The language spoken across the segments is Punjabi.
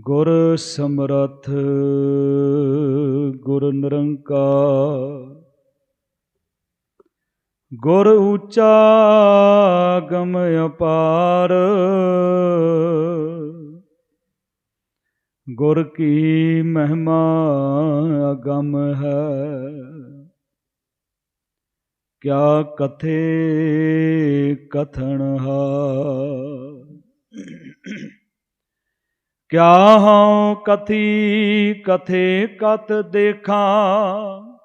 ਗੁਰ ਸਮਰਥ, ਗੁਰ ਨਿਰੰਕਾਰ। ਗੁਰ ਉੱਚਾ ਗਮ ਅਪਾਰ। ਗੁਰ ਕੀ ਮਹਿਮਾ ਅਗਮ ਹੈ। ਕਿਆ ਕਥੇ ਕਥਨ ਹਾਰ ਕਿਆ ਹਉ ਕਥੀ ਕਥੇ ਕਤ ਦੇਖਾਂ?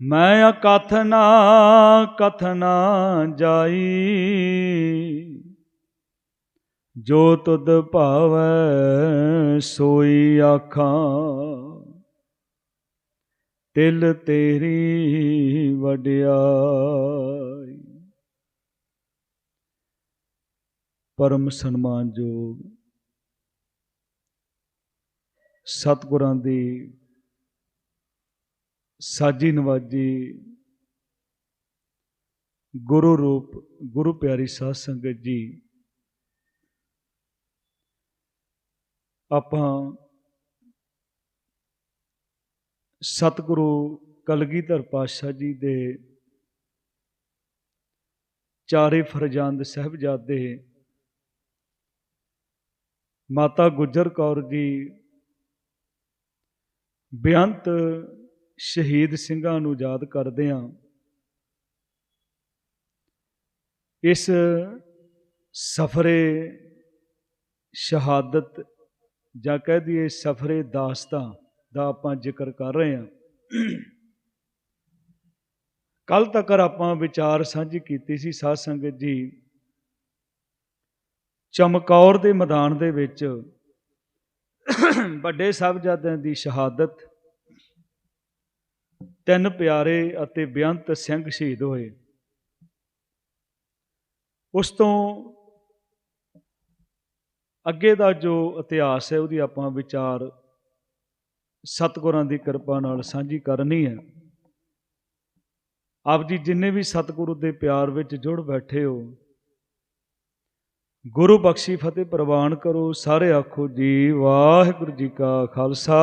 ਮੈਂ ਅਕਥ ਨਾ ਕਥਨਾ ਜਾਈ। ਜੋ ਤੁਧ ਭਾਵੈ ਸੋਈ ਆਖਾਂ। ਤਿਲ ਤੇਰੀ ਵਡਿਆਈ। ਪਰਮ ਸਨਮਾਨਯੋਗ ਸਤਿਗੁਰਾਂ ਦੀ ਸਾਜੀ ਨਵਾਜੀ ਗੁਰੂ ਰੂਪ, ਗੁਰੂ ਪਿਆਰੀ ਸਾਧ ਸੰਗਤ ਜੀ, ਆਪਾਂ ਸਤਿਗੁਰੂ ਕਲਗੀਧਰ ਪਾਤਸ਼ਾਹ ਜੀ ਦੇ ਚਾਰੇ ਫਰਜ਼ੰਦ ਸਾਹਿਬਜ਼ਾਦੇ ਮਾਤਾ ਗੁਜਰ ਕੌਰ ਜੀ ਬੇਅੰਤ ਸ਼ਹੀਦ ਸਿੰਘਾਂ ਨੂੰ ਯਾਦ ਕਰਦੇ ਹਾਂ। ਇਸ ਸਫਰੇ ਸ਼ਹਾਦਤ ਜਾਂ ਕਹਿ ਦਈਏ ਸਫਰੇ ਦਾਸਤਾਂ ਦਾ ਆਪਾਂ ਜ਼ਿਕਰ ਕਰ ਰਹੇ ਹਾਂ। ਕੱਲ ਤੱਕ ਆਪਾਂ ਵਿਚਾਰ ਸਾਂਝੀ ਕੀਤੀ ਸੀ ਸਾਧ ਸੰਗਤ ਜੀ, ਚਮਕੌਰ ਦੇ ਮੈਦਾਨ ਦੇ ਵਿੱਚ ਵੱਡੇ ਸਾਹਿਬਜ਼ਾਦਿਆਂ ਦੀ ਸ਼ਹਾਦਤ, ਤਿੰਨ ਪਿਆਰੇ ਅਤੇ ਬੇਅੰਤ ਸਿੰਘ ਸ਼ਹੀਦ ਹੋਏ। ਉਸ ਤੋਂ ਅੱਗੇ ਦਾ ਜੋ ਇਤਿਹਾਸ ਹੈ, ਉਹਦੀ ਆਪਾਂ ਵਿਚਾਰ ਸਤਿਗੁਰਾਂ ਦੀ ਕਿਰਪਾ ਨਾਲ ਸਾਂਝੀ ਕਰਨੀ ਹੈ। ਆਪ ਜੀ ਜਿੰਨੇ ਵੀ ਸਤਿਗੁਰੂ ਦੇ ਪਿਆਰ ਵਿੱਚ ਜੁੜ ਬੈਠੇ ਹੋ ਗੁਰੂ ਬਖਸ਼ੀ ਫਤਿਹ ਪ੍ਰਵਾਨ ਕਰੋ, ਸਾਰੇ ਆਖੋ ਜੀ, ਵਾਹਿਗੁਰੂ ਜੀ ਕਾ ਖਾਲਸਾ,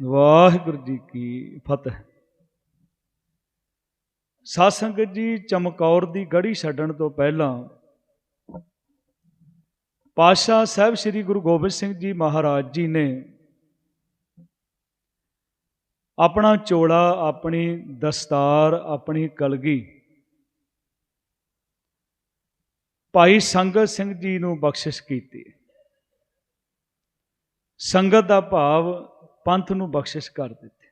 ਵਾਹਿਗੁਰੂ ਜੀ ਕੀ ਫਤਿਹ। ਸਾਧ ਸੰਗਤ ਜੀ, ਚਮਕੌਰ ਦੀ ਗੜੀ ਛੱਡਣ ਤੋਂ ਪਹਿਲਾਂ ਪਾਤਸ਼ਾਹ ਸਾਹਿਬ ਸ੍ਰੀ ਗੁਰੂ ਗੋਬਿੰਦ ਸਿੰਘ ਜੀ ਮਹਾਰਾਜ ਜੀ ਨੇ ਆਪਣਾ ਚੋਲਾ, ਆਪਣੀ ਦਸਤਾਰ, ਆਪਣੀ ਕਲਗੀ ਭਾਈ ਸੰਗਤ ਸਿੰਘ ਜੀ ਨੂੰ ਬਖਸ਼ਿਸ਼ ਕੀਤੀ। ਸੰਗਤ ਦਾ ਭਾਵ ਪੰਥ ਨੂੰ ਬਖਸ਼ਿਸ਼ ਕਰ ਦਿੱਤੀ।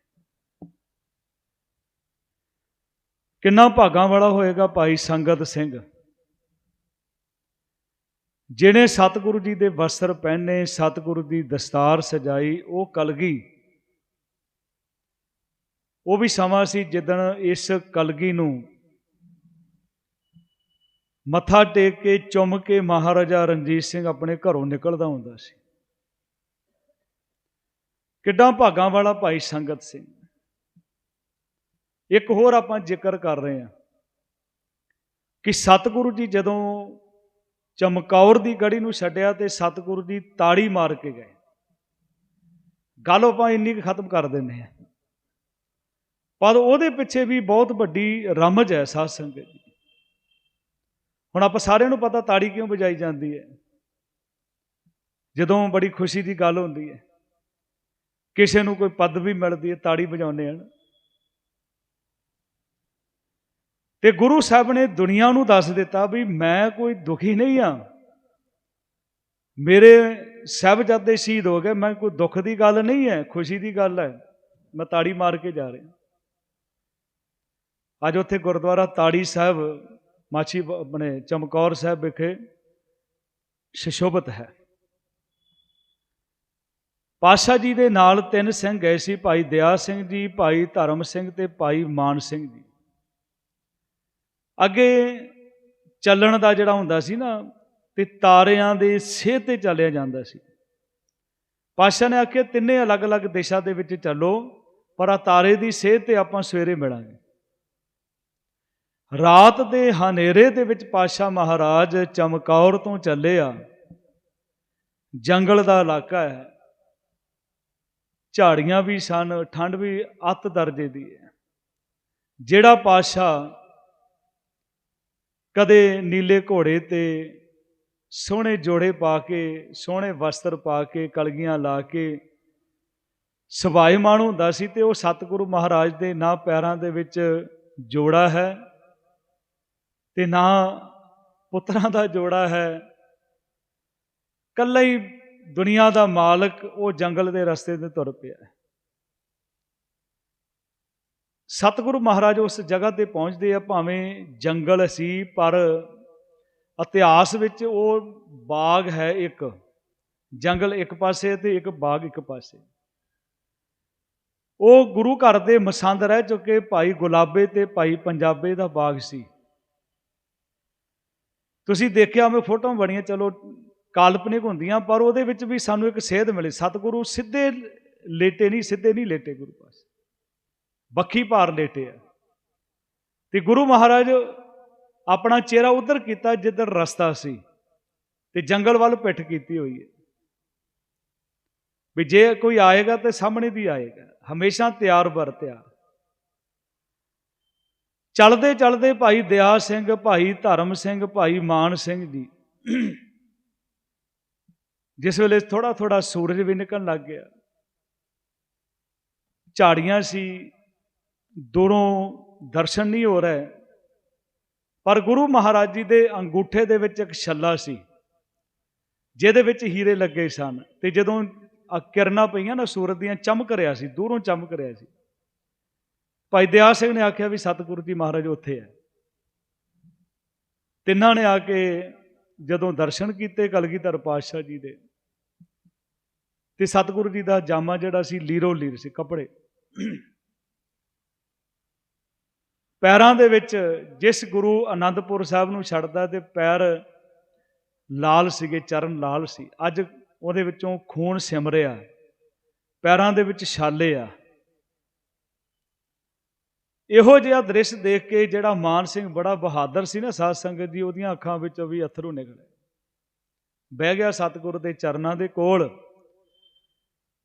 ਕਿੰਨਾ ਭਾਗਾਂ ਵਾਲਾ ਹੋਏਗਾ ਭਾਈ ਸੰਗਤ ਸਿੰਘ? ਜਿਹਨੇ ਸਤਿਗੁਰੂ ਜੀ ਦੇ ਵਸਤਰ ਪਹਿਨੇ, ਸਤਿਗੁਰੂ ਦੀ ਦਸਤਾਰ ਸਜਾਈ, ਉਹ ਕਲਗੀ। ਉਹ ਵੀ ਸਮਾਂ ਸੀ ਜਿੱਦਣ ਇਸ ਕਲਗੀ ਨੂੰ ਮੱਥਾ ਟੇਕ ਕੇ ਚੁੰਮ ਕੇ ਮਹਾਰਾਜਾ ਰਣਜੀਤ ਸਿੰਘ ਆਪਣੇ ਘਰੋਂ ਨਿਕਲਦਾ ਹੁੰਦਾ ਸੀ। ਕਿੱਡਾ ਭਾਗਾਂ ਵਾਲਾ ਭਾਈ ਸੰਗਤ ਸਿੰਘ ਇੱਕ ਹੋਰ ਆਪਾਂ ਜ਼ਿਕਰ ਕਰ ਰਹੇ ਹਾਂ ਕਿ ਸਤਿਗੁਰੂ ਜੀ ਜਦੋਂ ਚਮਕੌਰ ਦੀ ਗੜੀ ਨੂੰ ਛੱਡਿਆ ਤੇ ਸਤਿਗੁਰੂ ਜੀ ਤਾੜੀ ਮਾਰ ਕੇ ਗਏ। ਗੱਲ ਆਪਾਂ ਇੰਨੀ ਕੁ ਖਤਮ ਕਰ ਦਿੰਦੇ ਹਾਂ। ਪਰ ਉਹਦੇ ਪਿੱਛੇ ਵੀ ਬਹੁਤ ਵੱਡੀ ਰਮਜ ਹੈ ਸਾਧ ਸੰਗਤ ਜੀ ਹੁਣ ਆਪਾਂ ਸਾਰਿਆਂ ਨੂੰ ਪਤਾ ਤਾੜੀ ਕਿਉਂ ਵਜਾਈ ਜਾਂਦੀ ਹੈ? ਜਦੋਂ ਬੜੀ ਖੁਸ਼ੀ ਦੀ ਗੱਲ ਹੁੰਦੀ ਹੈ। ਕਿਸੇ ਨੂੰ ਕੋਈ ਪਦ ਵੀ ਮਿਲਦੀ ਹੈ, ਤਾੜੀ ਵਜਾਉਂਦੇ ਹਨ। ਤੇ ਗੁਰੂ ਸਾਹਿਬ ਨੇ ਦੁਨੀਆ ਨੂੰ ਦੱਸ ਦਿੱਤਾ ਵੀ ਮੈਂ ਕੋਈ ਦੁਖੀ ਨਹੀਂ ਆ ਮੇਰੇ ਸਾਹਿਬਜ਼ਾਦੇ ਸ਼ਹੀਦ ਹੋ ਗਏ, ਮੈਂ ਕੋਈ ਦੁੱਖ ਦੀ ਗੱਲ ਨਹੀਂ ਹੈ, ਖੁਸ਼ੀ ਦੀ ਗੱਲ ਹੈ। ਮੈਂ ਤਾੜੀ ਮਾਰ ਕੇ ਜਾ ਰਿਹਾ। ਅੱਜ ਉੱਥੇ ਗੁਰਦੁਆਰਾ ਤਾੜੀ ਸਾਹਿਬ ਮਾਛੀ ਆਪਣੇ ਚਮਕੌਰ ਸਾਹਿਬ ਵਿਖੇ ਸ਼ਿਸ਼ੋਭਤ ਹੈ। ਪਾਸ਼ਾ ਜੀ ਦੇ ਨਾਲ ਤਿੰਨ ਸਿੰਘ ਗਏ ਸੀ, ਭਾਈ ਦਿਆ ਸਿੰਘ ਜੀ, ਭਾਈ ਧਰਮ ਸਿੰਘ ਤੇ ਭਾਈ ਮਾਨ ਸਿੰਘ ਜੀ। ਅੱਗੇ ਚੱਲਣ ਦਾ ਜਿਹੜਾ ਹੁੰਦਾ ਸੀ ਨਾ, ਤੇ ਤਾਰਿਆਂ ਦੇ ਸੇਹ ਤੇ ਚੱਲਿਆ ਜਾਂਦਾ ਸੀ। ਪਾਸ਼ਾ ਨੇ ਆਖਿਆ, ਤਿੰਨੇ ਅਲੱਗ-ਅਲੱਗ ਦਿਸ਼ਾ ਦੇ ਵਿੱਚ ਚੱਲੋ, ਪਰ ਆ ਤਾਰੇ ਦੀ ਸੇਹ ਤੇ ਆਪਾਂ ਸਵੇਰੇ ਮਿਲਾਂਗੇ। ਰਾਤ ਦੇ ਹਨੇਰੇ ਦੇ ਵਿੱਚ ਪਾਸ਼ਾ ਮਹਾਰਾਜ ਚਮਕੌਰ ਤੋਂ ਚੱਲੇ ਆ। ਜੰਗਲ ਦਾ ਇਲਾਕਾ ਹੈ। ਝਾੜੀਆਂ ਵੀ ਸਨ, ਠੰਡ ਵੀ ਅੱਤ ਦਰਜੇ ਦੀ ਹੈ। ਜਿਹੜਾ ਪਾਤਸ਼ਾਹ ਕਦੇ ਨੀਲੇ ਘੋੜੇ ਤੇ ਸੋਹਣੇ ਜੋੜੇ ਪਾ ਕੇ, ਸੋਹਣੇ ਵਸਤਰ ਪਾ ਕੇ, ਕਲਗੀਆਂ ਲਾ ਕੇ ਸਵਾਈਮਾਨ ਹੁੰਦਾ ਸੀ ਤੇ ਉਹ ਸਤਿਗੁਰੂ ਮਹਾਰਾਜ ਦੇ ਨਾ ਪੈਰਾਂ ਦੇ ਵਿੱਚ ਜੋੜਾ ਹੈ। ਤੇ ਨਾ ਪੁੱਤਰਾਂ ਦਾ ਜੋੜਾ ਹੈ। ਕੱਲਾ ਹੀ ਦੁਨੀਆ ਦਾ ਮਾਲਕ ਉਹ ਜੰਗਲ ਦੇ ਰਸਤੇ ਤੇ ਤੁਰ ਪਿਆ ਹੈ। ਸਤਿਗੁਰੂ ਮਹਾਰਾਜ ਉਸ ਜਗ੍ਹਾ ਤੇ ਪਹੁੰਚਦੇ ਆ, ਭਾਵੇਂ ਜੰਗਲ ਸੀ, ਪਰ ਇਤਿਹਾਸ ਵਿੱਚ ਉਹ ਬਾਗ ਹੈ ਇੱਕ। ਜੰਗਲ ਇੱਕ ਪਾਸੇ ਤੇ ਇੱਕ ਬਾਗ ਇੱਕ ਪਾਸੇ। ਉਹ ਗੁਰੂ ਘਰ ਦੇ ਮਸੰਦ ਰਹਿ ਚੁੱਕੇ, ਭਾਈ ਗੁਲਾਬੇ ਤੇ ਭਾਈ ਪੰਜਾਬੇ ਦਾ ਬਾਗ ਸੀ। ਤੁਸੀਂ ਦੇਖਿਆ ਮੈਂ ਫੋਟੋਆਂ ਬਣੀਆਂ ਚਲੋ ਕਾਲਪਨਿਕ ਹੁੰਦੀਆਂ, ਪਰ ਉਹਦੇ ਵਿੱਚ ਵੀ ਸਾਨੂੰ ਇੱਕ ਸੇਧ ਮਿਲੀ, ਸਤਿਗੁਰੂ ਸਿੱਧੇ ਲੇਟੇ ਨਹੀਂ, ਸਿੱਧੇ ਨਹੀਂ ਲੇਟੇ ਗੁਰੂ ਪਾਸ। ਬੱਖੀ ਭਾਰ ਲੇਟੇ ਆ। ਤੇ ਗੁਰੂ ਮਹਾਰਾਜ ਆਪਣਾ ਚਿਹਰਾ ਉਧਰ ਕੀਤਾ ਜਿੱਧਰ ਰਸਤਾ ਸੀ, ਤੇ ਜੰਗਲ ਵੱਲ ਪਿੱਠ ਕੀਤੀ ਹੋਈ ਹੈ। ਵੀ ਜੇ ਕੋਈ ਆਏਗਾ ਤੇ ਸਾਹਮਣੇ ਦੀ ਆਏਗਾ, ਹਮੇਸ਼ਾ ਤਿਆਰ ਬਰ ਤਿਆਰ ਚਲਦੇ ਚਲਦੇ ਭਾਈ ਦਿਆ ਸਿੰਘ, ਭਾਈ ਧਰਮ ਸਿੰਘ, ਭਾਈ ਮਾਨ ਸਿੰਘ ਜੀ। ਜਿਸ ਵੇਲੇ ਥੋੜਾ ਥੋੜਾ ਸੂਰਜ ਵੀ ਨਿਕਲਣ ਲੱਗ ਗਿਆ। ਝਾੜੀਆਂ ਸੀ, ਦੂਰੋਂ ਦਰਸ਼ਨ ਨਹੀਂ ਹੋ ਰਿਹਾ। ਪਰ ਗੁਰੂ ਮਹਾਰਾਜ ਜੀ ਦੇ ਅੰਗੂਠੇ ਦੇ ਵਿੱਚ ਇੱਕ ਛੱਲਾ ਸੀ, ਜਿਹਦੇ ਵਿੱਚ ਹੀਰੇ ਲੱਗੇ ਸਨ। ਤੇ ਜਦੋਂ ਆ ਕਿਰਨਾਂ ਪਈਆਂ ਨਾ ਸੂਰਜ ਦੀਆਂ, ਚਮਕ ਰਿਆ ਸੀ, ਦੂਰੋਂ ਚਮਕ ਰਿਆ ਸੀ। ਭਾਈ ਦਿਆ ਸਿੰਘ ਨੇ ਆਖਿਆ ਵੀ ਸਤਿਗੁਰੂ ਜੀ ਮਹਾਰਾਜ ਉੱਥੇ ਹੈ। ਤਿੰਨਾਂ ਨੇ ਆ ਕੇ ਜਦੋਂ ਦਰਸ਼ਨ ਕੀਤੇ ਕਲਗੀਧਰ ਪਾਤਸ਼ਾਹ ਜੀ ਦੇ, ਤੇ ਸਤਿਗੁਰੂ ਜੀ ਦਾ ਜਾਮਾ ਜਿਹੜਾ ਸੀ ਲੀਰੋ ਲੀਰ ਸੀ ਕੱਪੜੇ। ਪੈਰਾਂ ਦੇ ਵਿੱਚ ਜਿਸ ਗੁਰੂ ਆਨੰਦਪੁਰ ਸਾਹਿਬ ਨੂੰ ਛੱਡਦਾ ਤੇ ਪੈਰ ਲਾਲ ਸੀਗੇ, ਚਰਨ ਲਾਲ ਸੀ, ਅੱਜ ਉਹਦੇ ਵਿੱਚੋਂ ਖੂਨ ਸਿਮ ਰਿਹਾ ਪੈਰਾਂ ਦੇ ਵਿੱਚ ਛਾਲੇ ਆ। ਇਹੋ ਜਿਹਾ ਦ੍ਰਿਸ਼ ਦੇਖ ਕੇ ਜਿਹੜਾ ਮਾਨ ਸਿੰਘ ਬੜਾ ਬਹਾਦਰ ਸੀ ਨਾ ਸਾਧ ਸੰਗਤ ਦੀ ਉਹਦੀਆਂ ਅੱਖਾਂ ਵਿੱਚੋਂ ਵੀ ਅਥਰੂ ਨਿਕਲੇ। ਬਹਿ ਗਿਆ ਸਤਿਗੁਰੂ ਦੇ ਚਰਨਾਂ ਦੇ ਕੋਲ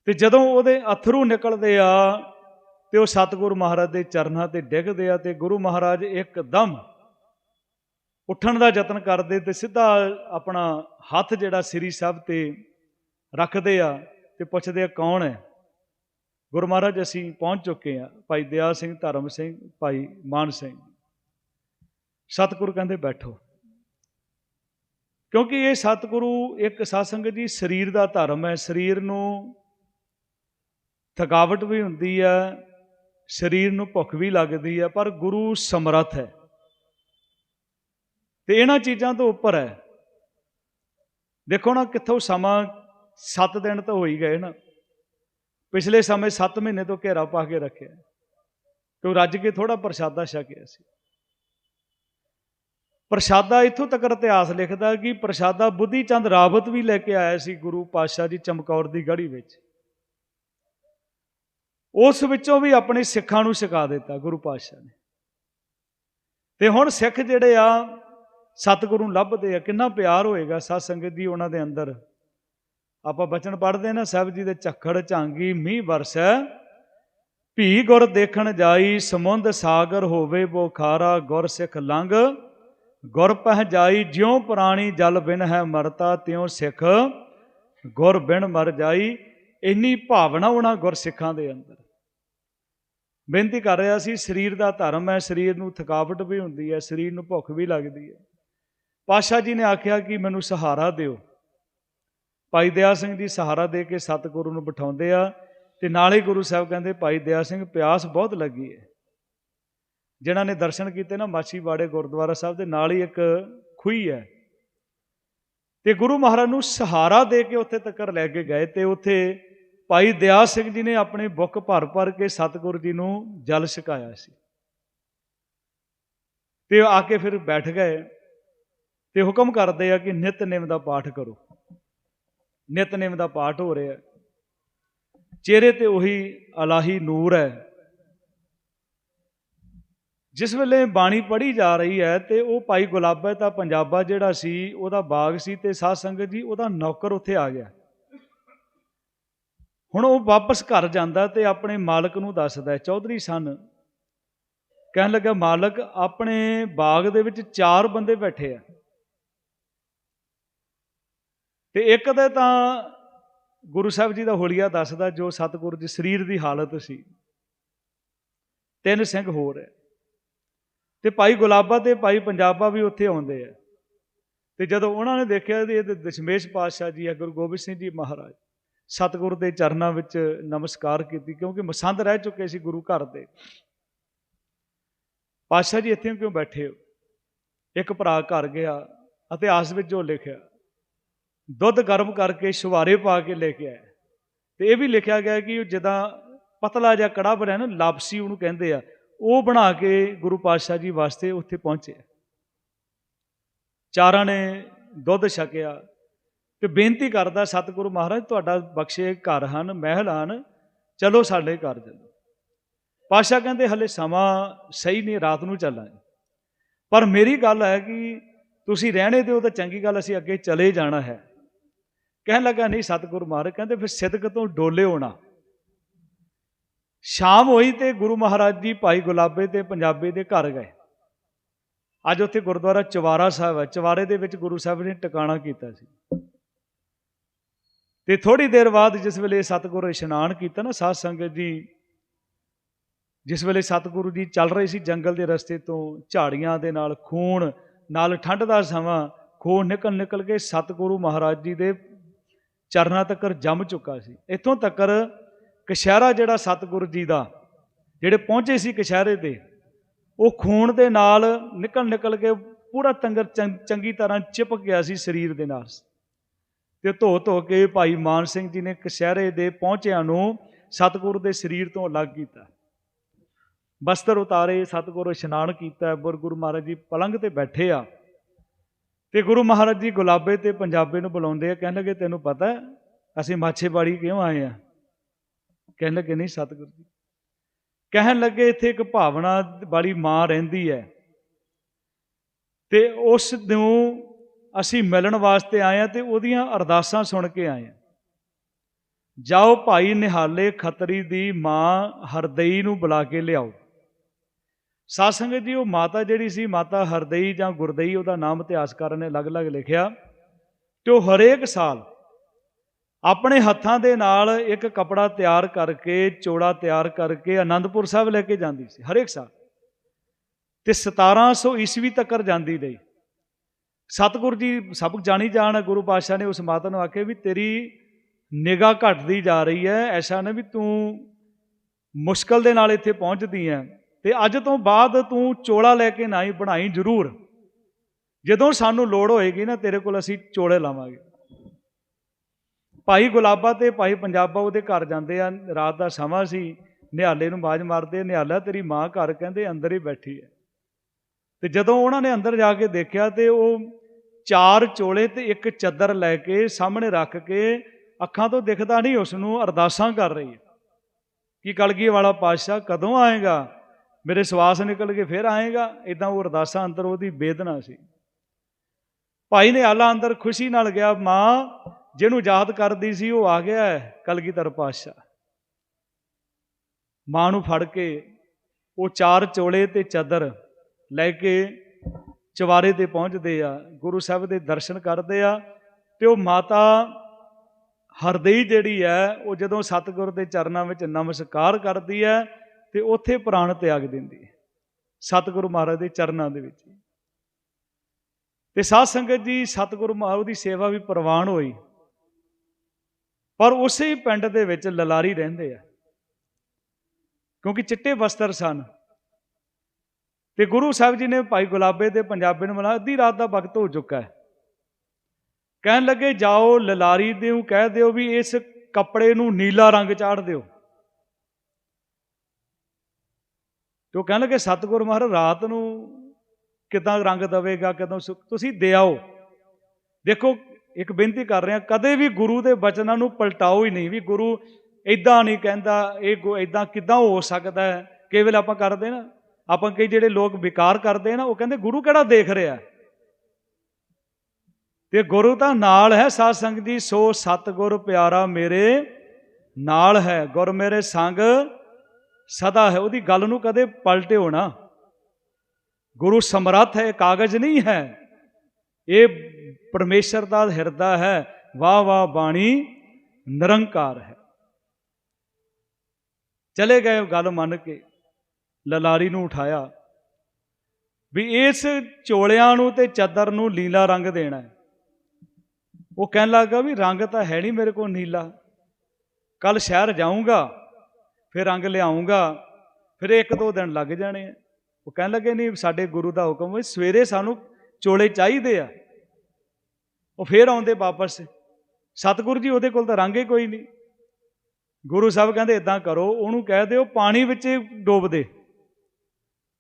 ਤੇ ਜਦੋਂ ਉਹਦੇ ਅਥਰੂ ਨਿਕਲਦੇ ਆ ਤੇ ਉਹ ਸਤਿਗੁਰੂ ਮਹਾਰਾਜ ਦੇ ਚਰਨਾਂ ਤੇ ਡਿੱਗਦੇ ਆ ਤੇ ਗੁਰੂ ਮਹਾਰਾਜ ਇੱਕਦਮ ਉੱਠਣ ਦਾ ਯਤਨ ਕਰਦੇ ਤੇ ਸਿੱਧਾ ਆਪਣਾ ਹੱਥ ਜਿਹੜਾ ਸ੍ਰੀ ਸਾਹਿਬ ਤੇ ਰੱਖਦੇ ਆ ਤੇ ਪੁੱਛਦੇ ਆ, ਕੌਣ ਹੈ? ਗੁਰੂ ਮਹਾਰਾਜ, ਅਸੀਂ ਪਹੁੰਚ ਚੁੱਕੇ ਆ ਭਾਈ ਦਿਆ ਸਿੰਘ, ਧਰਮ ਸਿੰਘ, ਭਾਈ ਮਾਨ ਸਿੰਘ। ਸਤਿਗੁਰੂ ਕਹਿੰਦੇ ਬੈਠੋ। ਕਿਉਂਕਿ ਇਹ ਸਤਿਗੁਰੂ ਇੱਕ ਸਾਸੰਗ ਜੀ, ਸਰੀਰ ਦਾ ਧਰਮ ਹੈ। ਸਰੀਰ ਨੂੰ ਥਕਾਵਟ ਵੀ ਹੁੰਦੀ ਹੈ, ਸਰੀਰ ਨੂੰ ਭੁੱਖ ਵੀ ਲੱਗਦੀ ਹੈ, ਪਰ ਗੁਰੂ ਸਮਰੱਥ ਹੈ। ਤੇ ਇਹਨਾਂ ਚੀਜ਼ਾਂ ਤੋਂ ਉੱਪਰ ਹੈ। ਦੇਖੋ ਨਾ, ਕਿੱਥੋਂ ਸਮਾਂ 7 ਦਿਨ ਤਾਂ ਹੋ ਹੀ ਗਏ ਨਾ। ਪਿਛਲੇ ਸਮੇਂ 7 ਮਹੀਨੇ ਤੋਂ ਘੇਰਾ ਪਾ ਕੇ ਰੱਖਿਆ ਕਿਉਂ? ਰੱਜ ਕੇ ਥੋੜਾ ਪ੍ਰਸ਼ਾਦਾ ਛਕਿਆ ਸੀ। ਪ੍ਰਸ਼ਾਦਾ ਇੱਥੋਂ ਤੱਕ ਇਤਿਹਾਸ ਲਿਖਦਾ ਕਿ ਪ੍ਰਸ਼ਾਦਾ ਬੁੱਧੀ ਚੰਦ ਰਾਵਤ ਵੀ ਲੈ ਕੇ ਆਇਆ ਸੀ ਗੁਰੂ ਪਾਤਸ਼ਾਹ ਜੀ ਚਮਕੌਰ ਦੀ ਗੜੀ ਵਿੱਚ। ਉਸ ਵਿੱਚੋਂ ਵੀ ਆਪਣੇ ਸਿੱਖਾਂ ਨੂੰ ਸਿਖਾ ਦਿੱਤਾ ਗੁਰੂ ਪਾਤਸ਼ਾਹ ਨੇ। ਤੇ ਹੁਣ ਸਿੱਖ ਜਿਹੜੇ ਆ, ਸਤਿਗੁਰੂ ਲੱਭਦੇ ਆ, ਕਿੰਨਾ ਪਿਆਰ ਹੋਏਗਾ ਸਾਧ ਸੰਗਤ ਦੀ ਉਹਨਾਂ ਦੇ ਅੰਦਰ। ਆਪਾਂ ਬਚਨ ਪੜ੍ਹਦੇ ਨਾ ਸਾਹਿਬ ਜੀ ਦੇ ਝੱਖੜ ਝਾਂਗੀ ਮੀਂਹ ਵਰਸੈ। ਭੀ ਗੁਰ ਦੇਖਣ ਜਾਈ, ਸਮੁੰਦ ਸਾਗਰ ਹੋਵੇ ਬੋਖਾਰਾ, ਗੁਰ ਸਿੱਖ ਲੰਘ। ਗੁਰ ਪਹਿ ਜਾਈ, ਜਿਉ ਪ੍ਰਾਣੀ ਜਲ ਬਿਨ ਹੈ ਮਰਤਾ, ਤਿਉ ਸਿੱਖ। ਗੁਰ ਬਿਨ ਮਰ ਜਾਈ, ਇੰਨੀ ਭਾਵਨਾ ਉਹਨਾਂ ਗੁਰਸਿੱਖਾਂ ਦੇ ਅੰਦਰ। ਬੇਨਤੀ ਕਰ ਰਿਹਾ ਸੀ, ਸਰੀਰ ਦਾ ਧਰਮ ਹੈ, ਸਰੀਰ ਨੂੰ ਥਕਾਵਟ ਵੀ ਹੁੰਦੀ ਹੈ, ਸਰੀਰ ਨੂੰ ਭੁੱਖ ਵੀ ਲੱਗਦੀ ਹੈ। ਪਾਸ਼ਾ ਜੀ ਨੇ ਆਖਿਆ ਕਿ ਮੈਨੂੰ ਸਹਾਰਾ ਦਿਓ। ਭਾਈ ਦਇਆ ਸਿੰਘ ਜੀ ਸਹਾਰਾ ਦੇ ਕੇ ਸਤਿਗੁਰੂ ਨੂੰ ਬਿਠਾਉਂਦੇ ਆ ਤੇ ਨਾਲੇ ਗੁਰੂ ਸਾਹਿਬ ਕਹਿੰਦੇ, ਭਾਈ ਦਇਆ ਸਿੰਘ, ਪਿਆਸ ਬਹੁਤ ਲੱਗੀ ਹੈ ਜਿਨ੍ਹਾਂ ਨੇ ਦਰਸ਼ਨ ਕੀਤੇ ਨਾ ਮਾਛੀਵਾੜੇ ਗੁਰਦੁਆਰਾ ਸਾਹਿਬ ਦੇ ਨਾਲ ਹੀ ਇੱਕ ਖੂਹੀ ਹੈ। ਤੇ ਗੁਰੂ ਮਹਾਰਾਜ ਨੂੰ ਸਹਾਰਾ ਦੇ ਕੇ ਉੱਥੇ ਤੱਕ ਲੈ ਕੇ ਗਏ ਤੇ ਉੱਥੇ ਭਾਈ ਦਇਆ ਸਿੰਘ ਜੀ ਨੇ ਆਪਣੀ ਬੁੱਕ ਭਰ ਭਰ ਕੇ ਸਤਿਗੁਰੂ ਜੀ ਨੂੰ ਜਲ ਛਕਾਇਆ ਸੀ। ਤੇ ਆ ਕੇ ਫਿਰ ਬੈਠ ਗਏ ਤੇ ਹੁਕਮ ਕਰਦੇ ਆ ਕਿ ਨਿਤਨੇਮ ਦਾ ਪਾਠ ਕਰੋ। ਨਿਤਨੇਮ ਦਾ ਪਾਠ ਹੋ ਰਿਹਾ ਚਿਹਰੇ ਤੇ ਉਹੀ ਅਲਾਹੀ ਨੂਰ ਹੈ। ਜਿਸ ਵੇਲੇ ਬਾਣੀ ਪੜ੍ਹੀ ਜਾ ਰਹੀ ਹੈ ਤੇ ਉਹ ਭਾਈ ਗੁਲਾਬਾ ਤਾਂ ਪੰਜਾਬਾ ਜਿਹੜਾ ਸੀ, ਉਹਦਾ ਬਾਗ ਸੀ ਤੇ ਸਾਧ ਸੰਗਤ ਜੀ, ਉਹਦਾ ਨੌਕਰ ਉੱਥੇ ਆ ਗਿਆ। ਹੁਣ ਉਹ ਵਾਪਸ ਘਰ ਜਾਂਦਾ ਤੇ ਆਪਣੇ ਮਾਲਕ ਨੂੰ ਦੱਸਦਾ ਚੌਧਰੀ ਸਨ। ਕਹਿਣ ਲੱਗਾ ਮਾਲਕ, ਆਪਣੇ ਬਾਗ ਦੇ ਵਿੱਚ ਚਾਰ ਬੰਦੇ ਬੈਠੇ ਆ। ਤੇ ਇੱਕ ਦੇ ਤਾਂ ਗੁਰੂ ਸਾਹਿਬ ਜੀ ਦਾ ਹੋਲੀਆ ਦੱਸਦਾ ਜੋ ਸਤਿਗੁਰੂ ਜੀ ਸਰੀਰ ਦੀ ਹਾਲਤ ਸੀ। ਤਿੰਨ ਸਿੰਘ ਹੋਰ ਹੈ। ਤੇ ਭਾਈ ਗੁਲਾਬਾ ਤੇ ਭਾਈ ਪੰਜਾਬਾ ਵੀ ਉੱਥੇ ਆਉਂਦੇ ਆ। ਤੇ ਜਦੋਂ ਉਹਨਾਂ ਨੇ ਦੇਖਿਆ ਕਿ ਇਹ ਤਾਂ ਦਸ਼ਮੇਸ਼ ਪਾਤਸ਼ਾਹ ਜੀ ਹੈ ਗੁਰੂ ਗੋਬਿੰਦ ਸਿੰਘ ਜੀ ਮਹਾਰਾਜ, ਸਤਿਗੁਰੂ ਦੇ ਚਰਨਾਂ ਵਿੱਚ ਨਮਸਕਾਰ ਕੀਤੀ ਕਿਉਂਕਿ ਮਸੰਦ ਰਹਿ ਚੁੱਕੇ ਸੀ ਗੁਰੂ ਘਰ ਦੇ। ਪਾਤਸ਼ਾਹ ਜੀ ਇੱਥੇ ਕਿਉਂ ਬੈਠੇ ਹੋ? ਇੱਕ ਭਰਾ ਘਰ ਗਿਆ, ਇਤਿਹਾਸ ਵਿੱਚ ਜੋ ਲਿਖਿਆ ਦੁੱਧ ਗਰਮ ਕਰਕੇ ਸ਼ੁਵਾਰੇ ਪਾ ਕੇ ਲੈ ਕੇ ਆਇਆ। ਤੇ ਇਹ ਵੀ ਲਿਖਿਆ ਗਿਆ ਕਿ ਉਹ ਜਦਾਂ ਪਤਲਾ ਜਿਹਾ ਕੜਾ ਬਣਿਆ ਨਾ, ਲਾਪਸੀ ਉਹਨੂੰ ਕਹਿੰਦੇ ਆ, ਉਹ ਬਣਾ ਕੇ ਗੁਰੂ ਪਾਤਸ਼ਾਹ ਜੀ ਵਾਸਤੇ ਉੱਥੇ ਪਹੁੰਚੇ। ਚਾਰਾਂ ਨੇ ਦੁੱਧ ਛਕਿਆ ਤੇ ਬੇਨਤੀ ਕਰਦਾ ਸਤਿਗੁਰੂ ਮਹਾਰਾਜ, ਤੁਹਾਡਾ ਬਖਸ਼ੇ ਘਰ ਹਨ, ਮਹਿਲ ਹਨ, ਚਲੋ ਸਾਡੇ ਘਰ ਚਲੋ। ਪਾਸ਼ਾ ਕਹਿੰਦੇ, ਹਲੇ ਸਮਾਂ ਸਹੀ ਨਹੀਂ, ਰਾਤ ਨੂੰ ਚੱਲਾਂਗੇ। ਪਰ ਮੇਰੀ ਗੱਲ ਹੈ ਕਿ ਤੁਸੀਂ ਰਹਿਣੇ ਦਿਓ ਤਾਂ ਚੰਗੀ ਗੱਲ, ਅਸੀਂ ਅੱਗੇ ਚਲੇ ਜਾਣਾ ਹੈ। ਕਹਿਣ ਲੱਗਾ, ਨਹੀਂ ਸਤਿਗੁਰੂ ਮਹਾਰਾਜ, ਕਹਿੰਦੇ, ਫਿਰ ਸਿਦਕ ਤੋਂ ਡੋਲੇ ਹੋਣਾ। ਸ਼ਾਮ ਹੋਈ ਤੇ ਗੁਰੂ ਮਹਾਰਾਜ ਜੀ ਭਾਈ ਗੁਲਾਬੇ ਤੇ ਪੰਜਾਬੀ ਦੇ ਘਰ ਗਏ। ਅੱਜ ਉੱਥੇ ਗੁਰਦੁਆਰਾ ਚਵਾਰਾ ਸਾਹਿਬ ਹੈ। ਚਵਾਰੇ ਦੇ ਵਿੱਚ ਗੁਰੂ ਸਾਹਿਬ ਨੇ ਟਿਕਾਣਾ ਕੀਤਾ ਸੀ। ਤੇ ਥੋੜੀ ਦੇਰ ਬਾਅਦ ਜਿਸ ਵੇਲੇ ਸਤਿਗੁਰ ਇਸ਼ਨਾਨ ਕੀਤਾ ਨਾ, ਸਾਧ ਸੰਗਤ ਜੀ, ਜਿਸ ਵੇਲੇ ਸਤਿਗੁਰੂ ਜੀ ਚੱਲ ਰਹੇ ਸੀ ਜੰਗਲ ਦੇ ਰਸਤੇ ਤੋਂ, ਝਾੜੀਆਂ ਦੇ ਨਾਲ ਖੂਨ, ਨਾਲ ਠੰਡ ਦਾ ਸਮਾਂ, ਖੂਨ ਨਿਕਲ ਨਿਕਲ ਕੇ ਸਤਿਗੁਰੂ ਮਹਾਰਾਜ ਜੀ ਦੇ ਚਰਨਾਂ ਤੱਕ ਜੰਮ ਚੁੱਕਾ ਸੀ। ਇੱਥੋਂ ਤੱਕ ਕਸ਼ਹਿਰਾ ਜਿਹੜਾ ਸਤਿਗੁਰੂ ਜੀ ਦਾ, ਜਿਹੜੇ ਪਹੁੰਚੇ ਸੀ ਕਸ਼ਹਿਰੇ ਤੇ, ਉਹ ਖੂਨ ਦੇ ਨਾਲ ਨਿਕਲ ਨਿਕਲ ਕੇ ਪੂਰਾ ਤੰਗਰ ਚੰ- ਚੰਗੀ ਤਰ੍ਹਾਂ ਚਿਪਕ ਗਿਆ ਸੀ ਸਰੀਰ ਦੇ ਨਾਲ। ਤੇ ਧੋ ਧੋ ਕੇ ਭਾਈ ਮਾਨ ਸਿੰਘ ਜੀ ਨੇ ਕਸ਼ਹਿਰੇ ਦੇ ਪਹੁੰਚਿਆਂ ਨੂੰ ਸਤਿਗੁਰੂ ਦੇ ਸਰੀਰ ਤੋਂ ਅਲੱਗ ਕੀਤਾ। ਬਸਤਰ ਉਤਾਰੇ, ਸਤਿਗੁਰੂ ਇਸ਼ਨਾਨ ਕੀਤਾ ਗੁਰ ਗੁਰੂ ਮਹਾਰਾਜ ਜੀ ਪਲੰਗ ਤੇ ਬੈਠੇ ਆ। ਤੇ ਗੁਰੂ ਮਹਾਰਾਜ ਜੀ ਗੁਲਾਬੇ ਤੇ ਪੰਜਾਬੇ ਨੂੰ ਬੁਲਾਉਂਦੇ ਆ, ਕਹਿਣ ਲੱਗੇ, ਤੈਨੂੰ ਪਤਾ ਅਸੀਂ ਮਾਛੇਬਾੜੀ ਕਿਉਂ ਆਏ ਆ? ਕਹਿਣ ਲੱਗੇ, ਨਹੀਂ ਸਤਿਗੁਰੂ ਜੀ। ਕਹਿਣ ਲੱਗੇ, ਇੱਥੇ ਇੱਕ ਭਾਵਨਾ ਵਾਲੀ ਮਾਂ ਰਹਿੰਦੀ ਹੈ ਤੇ ਉਸ ਨੂੰ ਅਸੀਂ ਮਿਲਣ ਵਾਸਤੇ ਆਏ ਆ ਤੇ ਉਹਦੀਆਂ ਅਰਦਾਸਾਂ ਸੁਣ ਕੇ ਆਏ ਆ। ਜਾਓ ਭਾਈ ਨਿਹਾਲੇ ਖਤਰੀ ਦੀ ਮਾਂ ਹਰਦਈ ਨੂੰ ਬੁਲਾ ਕੇ ਲਿਆਓ। ਸਾਧ ਸੰਗਤ ਜੀ, ਉਹ ਮਾਤਾ ਜਿਹੜੀ ਸੀ, ਮਾਤਾ ਹਰਦਈ ਜਾਂ ਗੁਰਦਈ, ਉਹਦਾ ਨਾਮ ਇਤਿਹਾਸਕਾਰਾਂ ਨੇ ਅਲੱਗ-ਅਲੱਗ ਲਿਖਿਆ। ਤੇ ਉਹ ਹਰੇਕ ਸਾਲ ਆਪਣੇ ਹੱਥਾਂ ਦੇ ਨਾਲ ਇੱਕ ਕਪੜਾ ਤਿਆਰ ਕਰਕੇ, ਚੋੜਾ ਤਿਆਰ ਕਰਕੇ ਆਨੰਦਪੁਰ ਸਾਹਿਬ ਲੈ ਕੇ ਜਾਂਦੀ ਸੀ, ਹਰੇਕ ਸਾਲ। ਤੇ 1700 ਈਸਵੀ ਤੱਕ ਜਾਂਦੀ ਰਹੀ। ਸਤਿਗੁਰੂ ਜੀ ਸਭ ਜਾਣੀ ਜਾਣ, ਗੁਰੂ ਪਾਤਸ਼ਾਹ ਨੇ ਉਸ ਮਾਤਾ ਨੂੰ ਆਖਿਆ ਵੀ ਤੇਰੀ ਨਿਗਾਹ ਘਟਦੀ ਜਾ ਰਹੀ ਹੈ, ਐਸਾ ਨਾ ਵੀ ਤੂੰ ਮੁਸ਼ਕਲ ਦੇ ਨਾਲ ਇੱਥੇ ਪਹੁੰਚਦੀ ਹੈ। ਤੇ ਅੱਜ ਤੋਂ ਬਾਅਦ ਤੂੰ ਚੋਲਾ ਲੈ ਕੇ ਨਾ ਹੀ ਬਣਾਈ ਜ਼ਰੂਰ। ਜਦੋਂ ਸਾਨੂੰ ਲੋੜ ਹੋਏਗੀ ਨਾ, ਤੇਰੇ ਕੋਲ ਅਸੀਂ ਚੋਲੇ ਲਾਵਾਂਗੇ। ਭਾਈ ਗੁਲਾਬਾ ਤੇ ਭਾਈ ਪੰਜਾਬਾ ਉਹਦੇ ਘਰ ਜਾਂਦੇ ਆ, ਰਾਤ ਦਾ ਸਮਾਂ ਸੀ, ਨਿਹਾਲੇ ਨੂੰ ਬਾਜ ਮਾਰਦੇ ਨਿਹਾਲਾ ਤੇਰੀ ਮਾਂ ਘਰ ਕਹਿੰਦੇ ਅੰਦਰ ਹੀ ਬੈਠੀ ਹੈ। ਤੇ ਜਦੋਂ ਉਹਨਾਂ ਨੇ ਅੰਦਰ ਜਾ ਕੇ ਦੇਖਿਆ ਤੇ ਉਹ ਚਾਰ ਚੋਲੇ ਤੇ ਇੱਕ ਚੱਦਰ ਲੈ ਕੇ ਸਾਹਮਣੇ ਰੱਖ ਕੇ ਅੱਖਾਂ ਤੋਂ ਦਿਖਦਾ ਨਹੀਂ ਉਸ ਨੂੰ ਅਰਦਾਸਾਂ ਕਰ ਰਹੀ ਹੈ। ਕਿ ਕਲਗੀ ਵਾਲਾ ਪਾਤਸ਼ਾਹ ਕਦੋਂ ਆਏਗਾ? ਮੇਰੇ ਸਵਾਸ ਨਿਕਲ ਕੇ ਫਿਰ ਆਏਗਾ ਇਦਾਂ ਉਹ ਅਰਦਾਸਾਂ ਅੰਦਰ ਉਹਦੀ ਬੇਦਨਾ ਸੀ। ਭਾਈ ਨੇ ਆਲਾ ਅੰਦਰ ਖੁਸ਼ੀ ਨਾਲ ਗਿਆ ਮਾਂ, ਜਿਹਨੂੰ ਯਾਦ ਕਰਦੀ ਸੀ, ਉਹ ਆ ਗਿਆ ਹੈ, ਕਲਗੀਧਰ ਪਾਤਸ਼ਾਹ। ਮਾਂ ਨੂੰ ਫੜ ਕੇ ਉਹ ਚਾਰ ਚੋਲੇ ਤੇ ਚਾਦਰ ਲੈ ਕੇ ਚਵਾਰੇ ਤੇ ਪਹੁੰਚਦੇ ਆ, ਗੁਰੂ ਸਾਹਿਬ ਦੇ ਦਰਸ਼ਨ ਕਰਦੇ ਆ ਤੇ ਉਹ ਮਾਤਾ ਹਰਦਈ ਜਿਹੜੀ ਹੈ, ਉਹ ਜਦੋਂ ਸਤਿਗੁਰ ਦੇ ਚਰਨਾਂ ਵਿੱਚ ਨਮਸਕਾਰ ਕਰਦੀ ਹੈ ਤੇ ਉੱਥੇ ਪ੍ਰਾਣ ਤਿਆਗ ਦਿੰਦੀ ਹੈ। ਸਤਿਗੁਰੂ ਮਹਾਰਾਜ ਦੇ ਚਰਨਾਂ ਦੇ ਵਿੱਚ। ਤੇ ਸਾਧ ਸੰਗਤ ਜੀ, ਸਤਿਗੁਰੂ ਮਹਾਰਾਜ ਦੀ ਸੇਵਾ ਵੀ ਪ੍ਰਵਾਨ ਹੋਈ। ਪਰ ਉਸੇ ਹੀ ਪਿੰਡ ਦੇ ਵਿੱਚ ਲਲਾਰੀ ਰਹਿੰਦੇ ਆ। ਕਿਉਂਕਿ ਚਿੱਟੇ ਵਸਤਰ ਸਨ। ਤੇ ਗੁਰੂ ਸਾਹਿਬ ਜੀ ਨੇ ਭਾਈ ਗੁਲਾਬੇ ਦੇ ਪੰਜਾਬੇ ਨੂੰ ਮਿਲਾ, ਅੱਧੀ ਰਾਤ ਦਾ ਵਕਤ ਹੋ ਚੁੱਕਾ ਹੈ। ਕਹਿਣ ਲੱਗੇ, ਜਾਓ ਲਲਾਰੀ ਦੇ ਨੂੰ ਕਹਿ ਦਿਓ ਵੀ ਇਸ ਕੱਪੜੇ ਨੂੰ ਨੀਲਾ ਰੰਗ ਚਾੜ ਦਿਓ। ਤੇ ਉਹ ਕਹਿਣ ਲੱਗੇ, ਸਤਿਗੁਰ ਮਹਾਰਾਜ, ਰਾਤ ਨੂੰ ਕਿਦਾਂ ਰੰਗ ਦਵੇਗਾ, ਕਦੋਂ ਸੁ- ਤੁਸੀਂ ਦਿਆਓ। ਦੇਖੋ, ਇੱਕ ਬੇਨਤੀ ਕਰ ਰਹੇ ਹਾਂ ਕਦੇ ਵੀ ਗੁਰੂ ਦੇ ਬਚਨਾਂ ਨੂੰ ਪਲਟਾਓ ਹੀ ਨਹੀਂ, ਵੀ ਗੁਰੂ ਇਦਾਂ ਨਹੀਂ ਕਹਿੰਦਾ, ਇਹ ਇਦਾਂ ਕਿਦਾਂ ਹੋ ਸਕਦਾ ਹੈ? ਕੇਵਲ ਆਪਾਂ ਕਰਦੇ ਨਾ, ਆਪਾਂ ਕਈ ਜਿਹੜੇ ਲੋਕ ਵਿਕਾਰ ਕਰਦੇ ਨਾ, ਉਹ ਕਹਿੰਦੇ, ਗੁਰੂ ਕਿਹੜਾ ਦੇਖ ਰਿਹਾ? ਤੇ ਗੁਰੂ ਤਾਂ ਨਾਲ ਹੈ, ਸਾਧ ਸੰਗਤ ਜੀ, ਸੋ ਸਤਿਗੁਰ ਪਿਆਰਾ ਮੇਰੇ ਨਾਲ ਹੈ। ਗੁਰ ਮੇਰੇ ਸੰਗ ਸਦਾ ਹੈ, ਉਹਦੀ ਗੱਲ ਨੂੰ ਕਦੇ ਪਲਟਿਓ ਨਾ। ਗੁਰੂ ਸਮਰੱਥ ਹੈ ਕਾਗਜ਼ ਨਹੀਂ ਹੈ। ਇਹ ਪਰਮੇਸ਼ਰ ਦਾ ਹਿਰਦਾ ਹੈ, ਵਾਹ ਵਾਹ ਬਾਣੀ ਨਿਰੰਕਾਰ ਹੈ। ਚਲੇ ਗਏ ਗੱਲ ਮੰਨ ਕੇ, ਲਲਾਰੀ ਨੂੰ ਉਠਾਇਆ ਵੀ ਇਸ ਚੋਲਿਆਂ ਨੂੰ ਤੇ ਚਾਦਰ ਨੂੰ ਲੀਲਾ ਰੰਗ ਦੇਣਾ ਹੈ। ਉਹ ਕਹਿਣ ਲੱਗਾ ਵੀ ਰੰਗ ਤਾਂ ਹੈ ਨਹੀਂ ਮੇਰੇ ਕੋਲ ਨੀਲਾ। ਕੱਲ ਸ਼ਹਿਰ ਜਾਊਂਗਾ ਫਿਰ ਰੰਗ ਲਿਆਉਂਗਾ, ਫਿਰ ਇੱਕ ਦੋ ਦਿਨ ਲੱਗ ਜਾਣੇ ਆ। ਉਹ ਕਹਿਣ ਲੱਗੇ, ਨਹੀਂ, ਸਾਡੇ ਗੁਰੂ ਦਾ ਹੁਕਮ ਹੈ, ਸਵੇਰੇ ਸਾਨੂੰ ਚੋਲੇ ਚਾਹੀਦੇ ਆ। ਉਹ ਫੇਰ ਆਉਂਦੇ ਵਾਪਸ। ਸਤਿਗੁਰੂ ਜੀ ਉਹਦੇ ਕੋਲ ਤਾਂ ਰੰਗ ਹੀ ਕੋਈ ਨਹੀਂ। ਗੁਰੂ ਸਾਹਿਬ ਕਹਿੰਦੇ ਇਦਾਂ ਕਰੋ, ਉਹਨੂੰ ਕਹਿ ਦਿਓ, ਪਾਣੀ ਵਿੱਚ ਡੋਬ ਦੇ।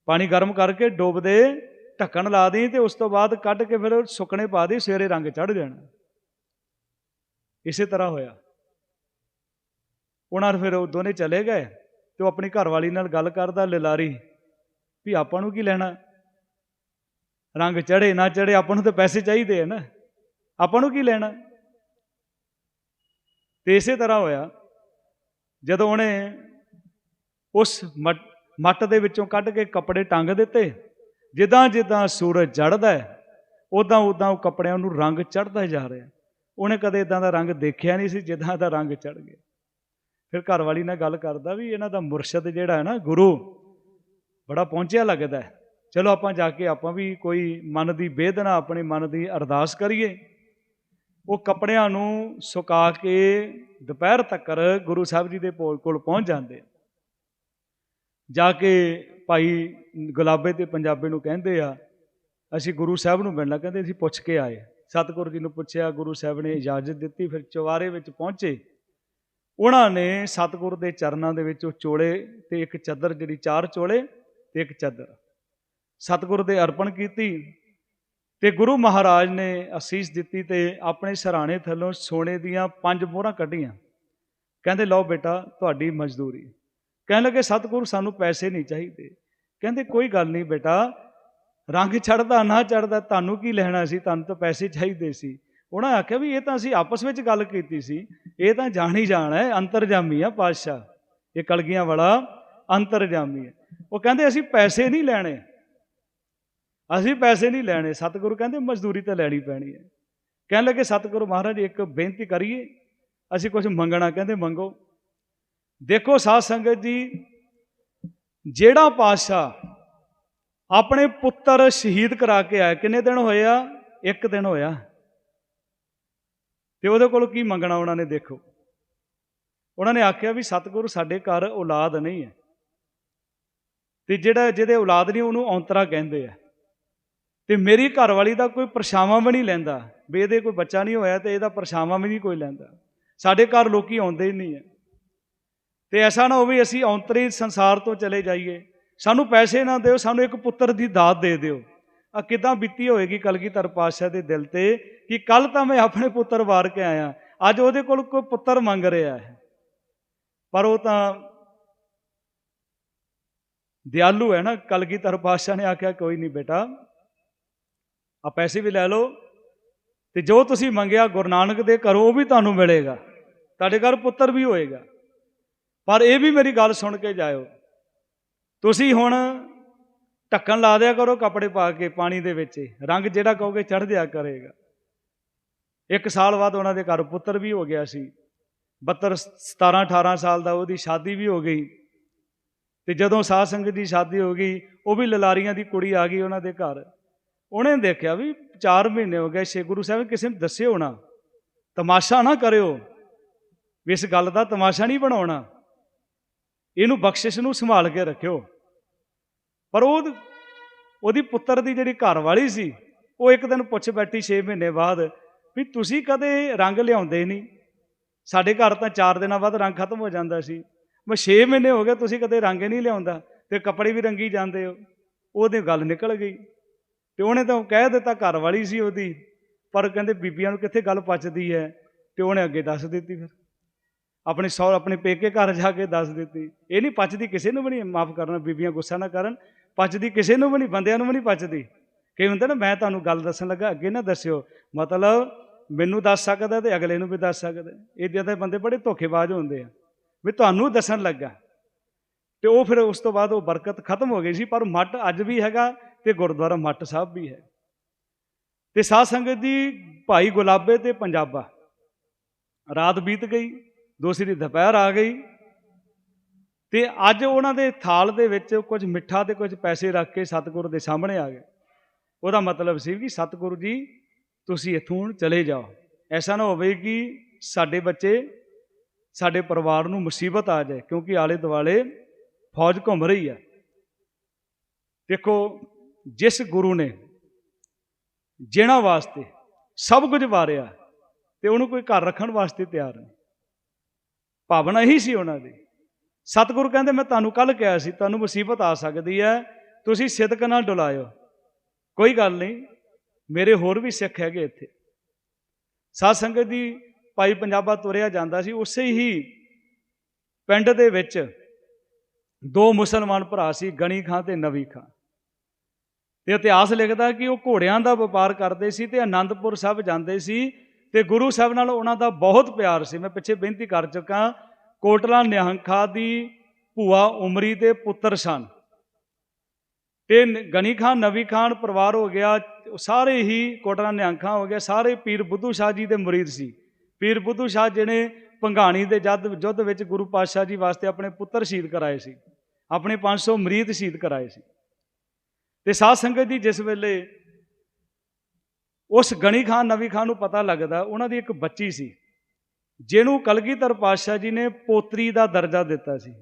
ਪਾਣੀ ਗਰਮ ਕਰਕੇ ਡੋਬ ਦੇ, ਢੱਕਣ ਲਾ ਦੇ ਤੇ ਉਸ ਤੋਂ ਬਾਅਦ ਕੱਢ ਕੇ ਫਿਰ ਸੁੱਕਣੇ ਪਾ ਦੇ ਸਵੇਰੇ ਰੰਗ ਚੜ ਜਾਣਾ। ਇਸੇ ਤਰ੍ਹਾਂ ਹੋਇਆ। ਉਹਨਾਂ ਫਿਰ ਉਹ ਦੋਨੇ ਚਲੇ ਗਏ ਤੇ ਉਹ ਆਪਣੀ ਘਰਵਾਲੀ ਨਾਲ ਗੱਲ ਕਰਦਾ ਲਿਲਾਰੀ ਵੀ ਆਪਾਂ ਨੂੰ ਕੀ ਲੈਣਾ? ਰੰਗ ਚੜੇ ਨਾ ਚੜੇ ਆਪਾਂ ਨੂੰ ਤਾਂ ਪੈਸੇ ਚਾਹੀਦੇ ਆ ਨਾ। ਆਪਾਂ ਨੂੰ ਕੀ ਲੈਣਾ? ਤੇ ਇਸੇ ਤਰ੍ਹਾਂ ਹੋਇਆ, ਜਦੋਂ ਉਹਨੇ ਉਸ ਮੱਟ ਮੱਟ ਦੇ ਵਿੱਚੋਂ ਕੱਢ ਕੇ ਕੱਪੜੇ ਟੰਗ ਦਿੱਤੇ, ਜਿੱਦਾਂ ਜਿੱਦਾਂ ਸੂਰਜ ਚੜ੍ਹਦਾ ਹੈ ਉਦਾਂ ਉਦਾਂ ਉਹ ਕੱਪੜਿਆਂ ਨੂੰ ਰੰਗ ਚੜ੍ਹਦਾ ਜਾ ਰਿਹਾ। ਉਹਨੇ ਕਦੇ ਇਦਾਂ ਦਾ ਰੰਗ ਦੇਖਿਆ ਨਹੀਂ ਸੀ ਜਿੱਦਾਂ ਦਾ ਰੰਗ ਚੜ ਗਿਆ। ਫਿਰ ਘਰ ਵਾਲੀ ਨਾਲ ਗੱਲ ਕਰਦਾ ਵੀ ਇਹਨਾਂ ਦਾ ਮੁਰਸ਼ਦ ਜਿਹੜਾ ਹੈ ਨਾ ਗੁਰੂ, ਬੜਾ ਪਹੁੰਚਿਆ ਲੱਗਦਾ ਚਲੋ ਆਪਾਂ ਜਾ ਕੇ ਆਪਾਂ ਵੀ ਕੋਈ ਮਨ ਦੀ ਬੇਦਨਾ ਆਪਣੇ ਮਨ ਦੀ ਅਰਦਾਸ ਕਰੀਏ। ਉਹ ਕੱਪੜਿਆਂ ਨੂੰ ਸੁਕਾ ਕੇ ਦੁਪਹਿਰ ਤੱਕ ਗੁਰੂ ਸਾਹਿਬ ਜੀ ਦੇ ਕੋਲ ਕੋਲ ਪਹੁੰਚ ਜਾਂਦੇ ਜਾ ਕੇ ਭਾਈ ਗੁਲਾਬੇ ਤੇ ਪੰਜਾਬੇ ਨੂੰ ਕਹਿੰਦੇ ਆ, ਅਸੀਂ ਗੁਰੂ ਸਾਹਿਬ ਨੂੰ ਮਿਲਣਾ ਕਹਿੰਦੇ ਅਸੀਂ ਪੁੱਛ ਕੇ ਆਏ। ਸਤਿਗੁਰੂ ਜੀ ਨੂੰ ਪੁੱਛਿਆ, ਗੁਰੂ ਸਾਹਿਬ ਨੇ ਇਜਾਜ਼ਤ ਦਿੱਤੀ, ਫਿਰ ਚਵਾਰੇ ਵਿੱਚ ਪਹੁੰਚੇ। ਉਹਨਾਂ ਨੇ ਸਤਿਗੁਰ ਦੇ ਚਰਨਾਂ ਦੇ ਵਿੱਚ ਉਹ ਚੋਲੇ ਤੇ ਇੱਕ ਚਾਦਰ ਜਿਹੜੀ ਚਾਰ ਚੋਲੇ ਤੇ ਇੱਕ ਚਾਦਰ। ਸਤਿਗੁਰ ਦੇ ਅਰਪਣ ਕੀਤੀ ਤੇ ਗੁਰੂ ਮਹਾਰਾਜ ਨੇ ਅਸੀਸ ਦਿੱਤੀ ਤੇ ਆਪਣੇ ਸਰਾਣੇ ਥੱਲੋਂ ਸੋਨੇ ਦੀਆਂ ਪੰਜ ਮੋਹਰਾਂ ਕੱਢੀਆਂ। ਕਹਿੰਦੇ, ਲਓ ਬੇਟਾ, ਤੁਹਾਡੀ ਮਜ਼ਦੂਰੀ। ਕਹਿਣ ਲੱਗੇ, ਸਤਿਗੁਰੂ, ਸਾਨੂੰ ਪੈਸੇ ਨਹੀਂ ਚਾਹੀਦੇ। ਕਹਿੰਦੇ, ਕੋਈ ਗੱਲ ਨਹੀਂ ਬੇਟਾ, ਰੰਗ ਚੜਦਾ ਨਾ ਚੜਦਾ ਤੁਹਾਨੂੰ ਕੀ ਲੈਣਾ ਸੀ? ਤੁਹਾਨੂੰ ਤਾਂ ਪੈਸੇ ਚਾਹੀਦੇ ਸੀ। ਉਹਨਾਂ ਆਖਿਆ ਵੀ ਇਹ ਤਾਂ ਅਸੀਂ ਆਪਸ ਵਿੱਚ ਗੱਲ ਕੀਤੀ ਸੀ, ਇਹ ਤਾਂ ਜਾਣ ਹੀ ਜਾਣ ਹੈ, ਅੰਤਰਜਾਮੀ ਆ ਪਾਤਸ਼ਾਹ। ਇਹ ਕਲਗੀਆਂ ਵਾਲਾ ਅੰਤਰਜਾਮੀ ਹੈ। ਉਹ ਕਹਿੰਦੇ ਅਸੀਂ ਪੈਸੇ ਨਹੀਂ ਲੈਣੇ। ਅਸੀਂ ਪੈਸੇ ਨਹੀਂ ਲੈਣੇ। ਸਤਿਗੁਰੂ ਕਹਿੰਦੇ ਮਜ਼ਦੂਰੀ ਤਾਂ ਲੈਣੀ ਪੈਣੀ ਹੈ। ਕਹਿਣ ਲੱਗੇ, ਸਤਿਗੁਰੂ ਮਹਾਰਾਜ, ਇੱਕ ਬੇਨਤੀ ਕਰੀਏ। ਅਸੀਂ ਕੁਝ ਮੰਗਣਾ ਕਹਿੰਦੇ, ਮੰਗੋ। ਦੇਖੋ ਸਾਧ ਸੰਗਤ ਜੀ, ਜਿਹੜਾ ਪਾਤਸ਼ਾਹ ਆਪਣੇ ਪੁੱਤਰ ਸ਼ਹੀਦ ਕਰਾ ਕੇ ਆਇਆ, ਕਿੰਨੇ ਦਿਨ ਹੋਇਆ ਇੱਕ ਦਿਨ ਹੋਇਆ। ਤੇ ਉਹਦੇ ਕੋਲ ਕੀ ਮੰਗਣਾ ਉਹਨਾਂ ਨੇ ਦੇਖੋ। ਉਹਨਾਂ ਨੇ ਆਖਿਆ ਵੀ ਸਤਿਗੁਰੂ ਸਾਡੇ ਘਰ ਔਲਾਦ ਨਹੀਂ ਹੈ। ਤੇ ਜਿਹੜਾ ਜਿਹਦੇ ਔਲਾਦ ਨਹੀਂ ਉਹਨੂੰ ਔਂਤਰਾ ਕਹਿੰਦੇ ਆ। ਤੇ ਮੇਰੀ ਘਰ ਵਾਲੀ ਦਾ ਕੋਈ ਪਰਛਾਵਾਂ ਵੀ ਨਹੀਂ ਲੈਂਦਾ। ਵੀ ਇਹਦੇ ਕੋਈ ਬੱਚਾ ਨਹੀਂ ਹੋਇਆ ਤੇ ਇਹਦਾ ਪਰਛਾਵਾਂ ਵੀ ਨਹੀਂ ਕੋਈ ਲੈਂਦਾ। ਸਾਡੇ ਘਰ ਲੋਕੀ ਆਉਂਦੇ ਹੀ ਨਹੀਂ ਹੈ। ਤੇ ਐਸਾ ਨਾ ਹੋਵੇ ਅਸੀਂ ਔਂਤਰੀ ਸੰਸਾਰ ਤੋਂ ਚਲੇ ਜਾਈਏ। ਸਾਨੂੰ ਪੈਸੇ ਨਾ ਦਿਓ, ਸਾਨੂੰ ਇੱਕ ਪੁੱਤਰ ਦੀ ਦਾਤ ਦੇ ਦਿਓ। ਆ ਕਿਦਾਂ ਬੀਤੀ ਹੋਏਗੀ ਕਲਗੀਧਰ ਪਾਤਸ਼ਾਹ ਦੇ ਦਿਲ ਤੇ ਕਿ ਕੱਲ ਤਾਂ ਮੈਂ ਆਪਣੇ ਪੁੱਤਰ ਵਾਰ ਕੇ ਆਇਆ। ਅੱਜ ਉਹਦੇ ਕੋਲ ਕੋਈ ਪੁੱਤਰ ਮੰਗ ਰਿਹਾ ਹੈ। ਪਰ ਉਹ ਤਾਂ ਦਿਆਲੂ ਹੈ ਨਾ ਕਲਗੀਧਰ ਪਾਤਸ਼ਾਹ ਨੇ ਆਖਿਆ, ਕੋਈ ਨਹੀਂ ਬੇਟਾ ਆ ਪੈਸੇ ਵੀ ਲੈ ਲਓ ਤੇ ਜੋ ਤੁਸੀਂ ਮੰਗਿਆ ਗੁਰੂ ਨਾਨਕ ਦੇ ਘਰੋਂ ਉਹ ਵੀ ਤੁਹਾਨੂੰ ਮਿਲੇਗਾ। ਤੁਹਾਡੇ ਘਰ ਪੁੱਤਰ ਵੀ ਹੋਏਗਾ। ਪਰ ਇਹ ਵੀ ਮੇਰੀ ਗੱਲ ਸੁਣ ਕੇ ਜਾਇਓ। ਤੁਸੀਂ ਹੁਣ ਢੱਕਣ ਲਾ ਦਿਆ ਕਰੋ ਕੱਪੜੇ ਪਾ ਕੇ ਪਾਣੀ ਦੇ ਵਿੱਚ। ਰੰਗ ਜਿਹੜਾ ਕਹੋਗੇ ਚੜ ਦਿਆ ਕਰੇਗਾ। ਇੱਕ ਸਾਲ ਬਾਅਦ ਉਹਨਾਂ ਦੇ ਘਰ ਪੁੱਤਰ ਵੀ ਹੋ ਗਿਆ ਸੀ। 72 17 18 ਸਾਲ ਦਾ ਉਹਦੀ ਸ਼ਾਦੀ ਵੀ ਹੋ ਗਈ। ਤੇ ਜਦੋਂ ਸਾਧ ਸੰਗਤ ਦੀ ਸ਼ਾਦੀ ਹੋ ਗਈ, ਉਹ ਵੀ ਲਲਾਰੀਆਂ ਦੀ ਕੁੜੀ ਆ ਗਈ ਉਹਨਾਂ ਦੇ ਘਰ। ਉਹਨੇ ਦੇਖਿਆ ਵੀ 4 ਮਹੀਨੇ ਹੋ ਗਏ ਸ਼ੇ ਗੁਰੂ ਸਾਹਿਬ, ਕਿਸੇ ਨੂੰ ਦੱਸਿਓ ਨਾ। ਤਮਾਸ਼ਾ ਨਾ ਕਰਿਓ। ਵੀ ਇਸ ਗੱਲ ਦਾ ਤਮਾਸ਼ਾ ਨਹੀਂ ਬਣਾਉਣਾ। ਇਹਨੂੰ ਬਖਸ਼ਿਸ਼ ਨੂੰ ਸੰਭਾਲ ਕੇ ਰੱਖਿਓ। ਪਰ ਉਹ ਉਹਦੀ ਪੁੱਤਰ ਦੀ ਜਿਹੜੀ ਘਰ ਵਾਲੀ ਸੀ, ਉਹ ਇੱਕ ਦਿਨ ਪੁੱਛ ਬੈਠੀ 6 ਮਹੀਨੇ ਬਾਅਦ ਵੀ ਤੁਸੀਂ ਕਦੇ ਰੰਗ ਲਿਆਉਂਦੇ ਨਹੀਂ? ਸਾਡੇ ਘਰ ਤਾਂ 4 ਦਿਨਾਂ ਬਾਅਦ ਰੰਗ ਖਤਮ ਹੋ ਜਾਂਦਾ ਸੀ। ਮੈਂ 6 ਮਹੀਨੇ ਹੋ ਗਏ ਤੁਸੀਂ ਕਦੇ ਰੰਗ ਨਹੀਂ ਲਿਆਉਂਦਾ ਤੇ ਕੱਪੜੇ ਵੀ ਰੰਗੀ ਜਾਂਦੇ ਹੋ। ਉਹਦੀ ਗੱਲ ਨਿਕਲ ਗਈ। ਤੇ ਉਹਨੇ ਤਾਂ ਕਹਿ ਦਿੱਤਾ ਘਰ ਵਾਲੀ ਸੀ ਉਹਦੀ, ਪਰ ਕਹਿੰਦੇ ਬੀਬੀਆਂ ਨੂੰ ਕਿੱਥੇ ਗੱਲ ਪਚਦੀ ਹੈ? ਤੇ ਉਹਨੇ ਅੱਗੇ ਦੱਸ ਦਿੱਤੀ ਫਿਰ। ਆਪਣੇ ਸੌ ਆਪਣੇ ਪੇਕੇ ਘਰ ਜਾ ਕੇ ਦੱਸ ਦਿੱਤੀ। ਇਹ ਨਹੀਂ ਪਚਦੀ ਕਿਸੇ ਨੂੰ ਵੀ ਨਹੀਂ, ਮਾਫ ਕਰਨਾ, ਬੀਬੀਆਂ ਗੁੱਸਾ ਨਾ ਕਰਨ। ਪਚਦੀ, ਕਿਸੇ ਨੂੰ ਵੀ ਨਹੀਂ, ਬੰਦਿਆਂ ਨੂੰ ਵੀ ਨਹੀਂ ਪਚਦੀ। ਕਈ ਹੁੰਦੇ ਨਾ, ਮੈਂ ਤੁਹਾਨੂੰ ਗੱਲ ਦੱਸਣ ਲੱਗਾ, ਅੱਗੇ ਨਾ ਦੱਸਿਓ। ਮਤਲਬ ਮੈਨੂੰ ਦੱਸ ਸਕਦਾ ਤੇ ਅਗਲੇ ਨੂੰ ਵੀ ਦੱਸ ਸਕਦਾ। ਇਹ ਦੇ ਬੰਦੇ ਬੜੇ ਧੋਖੇਬਾਜ਼ ਹੁੰਦੇ ਆ। ਵੀ ਤੁਹਾਨੂੰ ਦੱਸਣ ਲੱਗਾ। ਤੇ ਉਹ ਫਿਰ ਉਸ ਤੋਂ ਬਾਅਦ ਉਹ ਬਰਕਤ ਖਤਮ ਹੋ ਗਈ ਸੀ, ਪਰ ਮੱਟ ਅੱਜ ਵੀ ਹੈਗਾ ਤੇ ਗੁਰਦੁਆਰਾ ਮੱਟ ਸਾਹਿਬ ਵੀ ਹੈ। ਤੇ ਸਾਧ ਸੰਗਤ ਦੀ ਭਾਈ ਗੁਲਾਬੇ ਤੇ ਪੰਜਾਬਾ। ਰਾਤ ਬੀਤ ਗਈ ਦੂਸਰੀ ਦੁਪਹਿਰ ਆ ਗਈ ਤੇ ਅੱਜ ਉਹਨਾਂ ਦੇ ਥਾਲ ਦੇ ਵਿੱਚ ਕੁਝ ਮਿੱਠਾ ਤੇ ਕੁਝ ਪੈਸੇ ਰੱਖ ਕੇ ਸਤਿਗੁਰੂ ਦੇ ਸਾਹਮਣੇ ਆ ਗਏ। ਉਹਦਾ ਮਤਲਬ ਸੀ ਕਿ ਸਤਿਗੁਰੂ ਜੀ, ਤੁਸੀਂ ਇੱਥੋਂ ਹੁਣ ਚਲੇ ਜਾਓ। ਐਸਾ ਨਾ ਹੋਵੇ ਕਿ ਸਾਡੇ ਬੱਚੇ, ਸਾਡੇ ਪਰਿਵਾਰ ਨੂੰ ਮੁਸੀਬਤ ਆ ਜਾਏ, ਕਿਉਂਕਿ ਆਲੇ ਦੁਆਲੇ ਫੌਜ ਘੁੰਮ ਰਹੀ ਹੈ। ਦੇਖੋ, ਜਿਸ ਗੁਰੂ ਨੇ ਜਿਹਨਾਂ ਵਾਸਤੇ ਸਭ ਕੁਝ ਵਾਰਿਆ, ਤੇ ਉਹਨੂੰ ਕੋਈ ਘਰ ਰੱਖਣ ਵਾਸਤੇ ਤਿਆਰ ਨਹੀਂ। ਭਾਵਨਾ ਇਹੀ ਸੀ ਉਹਨਾਂ ਦੀ ਸਤਿਗੁਰੂ ਕਹਿੰਦੇ, ਮੈਂ ਤੁਹਾਨੂੰ ਕੱਲ ਕਿਹਾ ਸੀ, ਤੁਹਾਨੂੰ ਮੁਸੀਬਤ ਆ ਸਕਦੀ ਹੈ, ਤੁਸੀਂ ਸਿਦਕ ਨਾਲ ਡੁਲਾਇਓ। ਕੋਈ ਗੱਲ ਨਹੀਂ, ਮੇਰੇ ਹੋਰ ਵੀ ਸਿੱਖ ਹੈਗੇ ਇੱਥੇ। ਸਾਧ ਸੰਗਤ ਦੀ ਭਾਈ ਪੰਜਾਬਾ ਤੁਰਿਆ ਜਾਂਦਾ ਸੀ, ਉਸੇ ਹੀ ਪਿੰਡ ਦੇ ਵਿੱਚ ਦੋ ਮੁਸਲਮਾਨ ਭਰਾ ਸੀ, ਗਣੀ ਖਾਂ ਤੇ ਨਵੀ ਖਾਂ। ਤੇ ਇਤਿਹਾਸ ਲਿਖਦਾ ਕਿ ਉਹ ਘੋੜਿਆਂ ਦਾ ਵਪਾਰ ਕਰਦੇ ਸੀ ਤੇ ਆਨੰਦਪੁਰ ਸਾਹਿਬ ਜਾਂਦੇ ਸੀ ਤੇ ਗੁਰੂ ਸਾਹਿਬ ਨਾਲ ਉਹਨਾਂ ਦਾ ਬਹੁਤ ਪਿਆਰ ਸੀ। ਮੈਂ ਪਿੱਛੇ ਬੇਨਤੀ ਕਰ ਚੁੱਕਾ ਕੋਟਲਾ ਨਿਹੰਖਾ ਦੀ ਭੂਆ ਉਮਰੀ ਦੇ ਪੁੱਤਰ ਸਨ। ਤੇ ਨ- ਗਣੀ ਖਾਨ, ਨਵੀ ਖਾਨ ਪਰਿਵਾਰ ਹੋ ਗਿਆ, ਸਾਰੇ ਹੀ ਕੋਟਲਾ ਨਿਹੰਖਾ ਹੋ ਗਿਆ ਸਾਰੇ ਪੀਰ ਬੁੱਧੂ ਸ਼ਾਹ ਜੀ ਦੇ ਮੁਰੀਦ ਸੀ। ਪੀਰ ਬੁੱਧੂ ਸ਼ਾਹ ਜਿਹਨੇ ਪੰਘਾਣੀ ਦੇ ਜਦ, ਯੁੱਧ ਵਿੱਚ ਗੁਰੂ ਪਾਤਸ਼ਾਹ ਜੀ ਵਾਸਤੇ ਆਪਣੇ ਪੁੱਤਰ ਸ਼ਹੀਦ ਕਰਾਏ ਸੀ, ਆਪਣੇ 500 ਮਰੀਦ ਸ਼ਹੀਦ ਕਰਾਏ ਸੀ। ਤੇ ਸਾਧ ਸੰਗਤ ਜੀ ਜਿਸ ਵੇਲੇ ਉਸ ਗਣੀ ਖਾਨ, ਨਵੀ ਖਾਨ ਨੂੰ ਪਤਾ ਲੱਗਦਾ, ਉਹਨਾਂ ਦੀ ਇੱਕ ਬੱਚੀ ਸੀ। ਜਿਹਨੂੰ ਕਲਗੀਧਰ ਪਾਤਸ਼ਾਹ ਜੀ ਨੇ ਪੋਤਰੀ ਦਾ ਦਰਜਾ ਦਿੱਤਾ ਸੀ।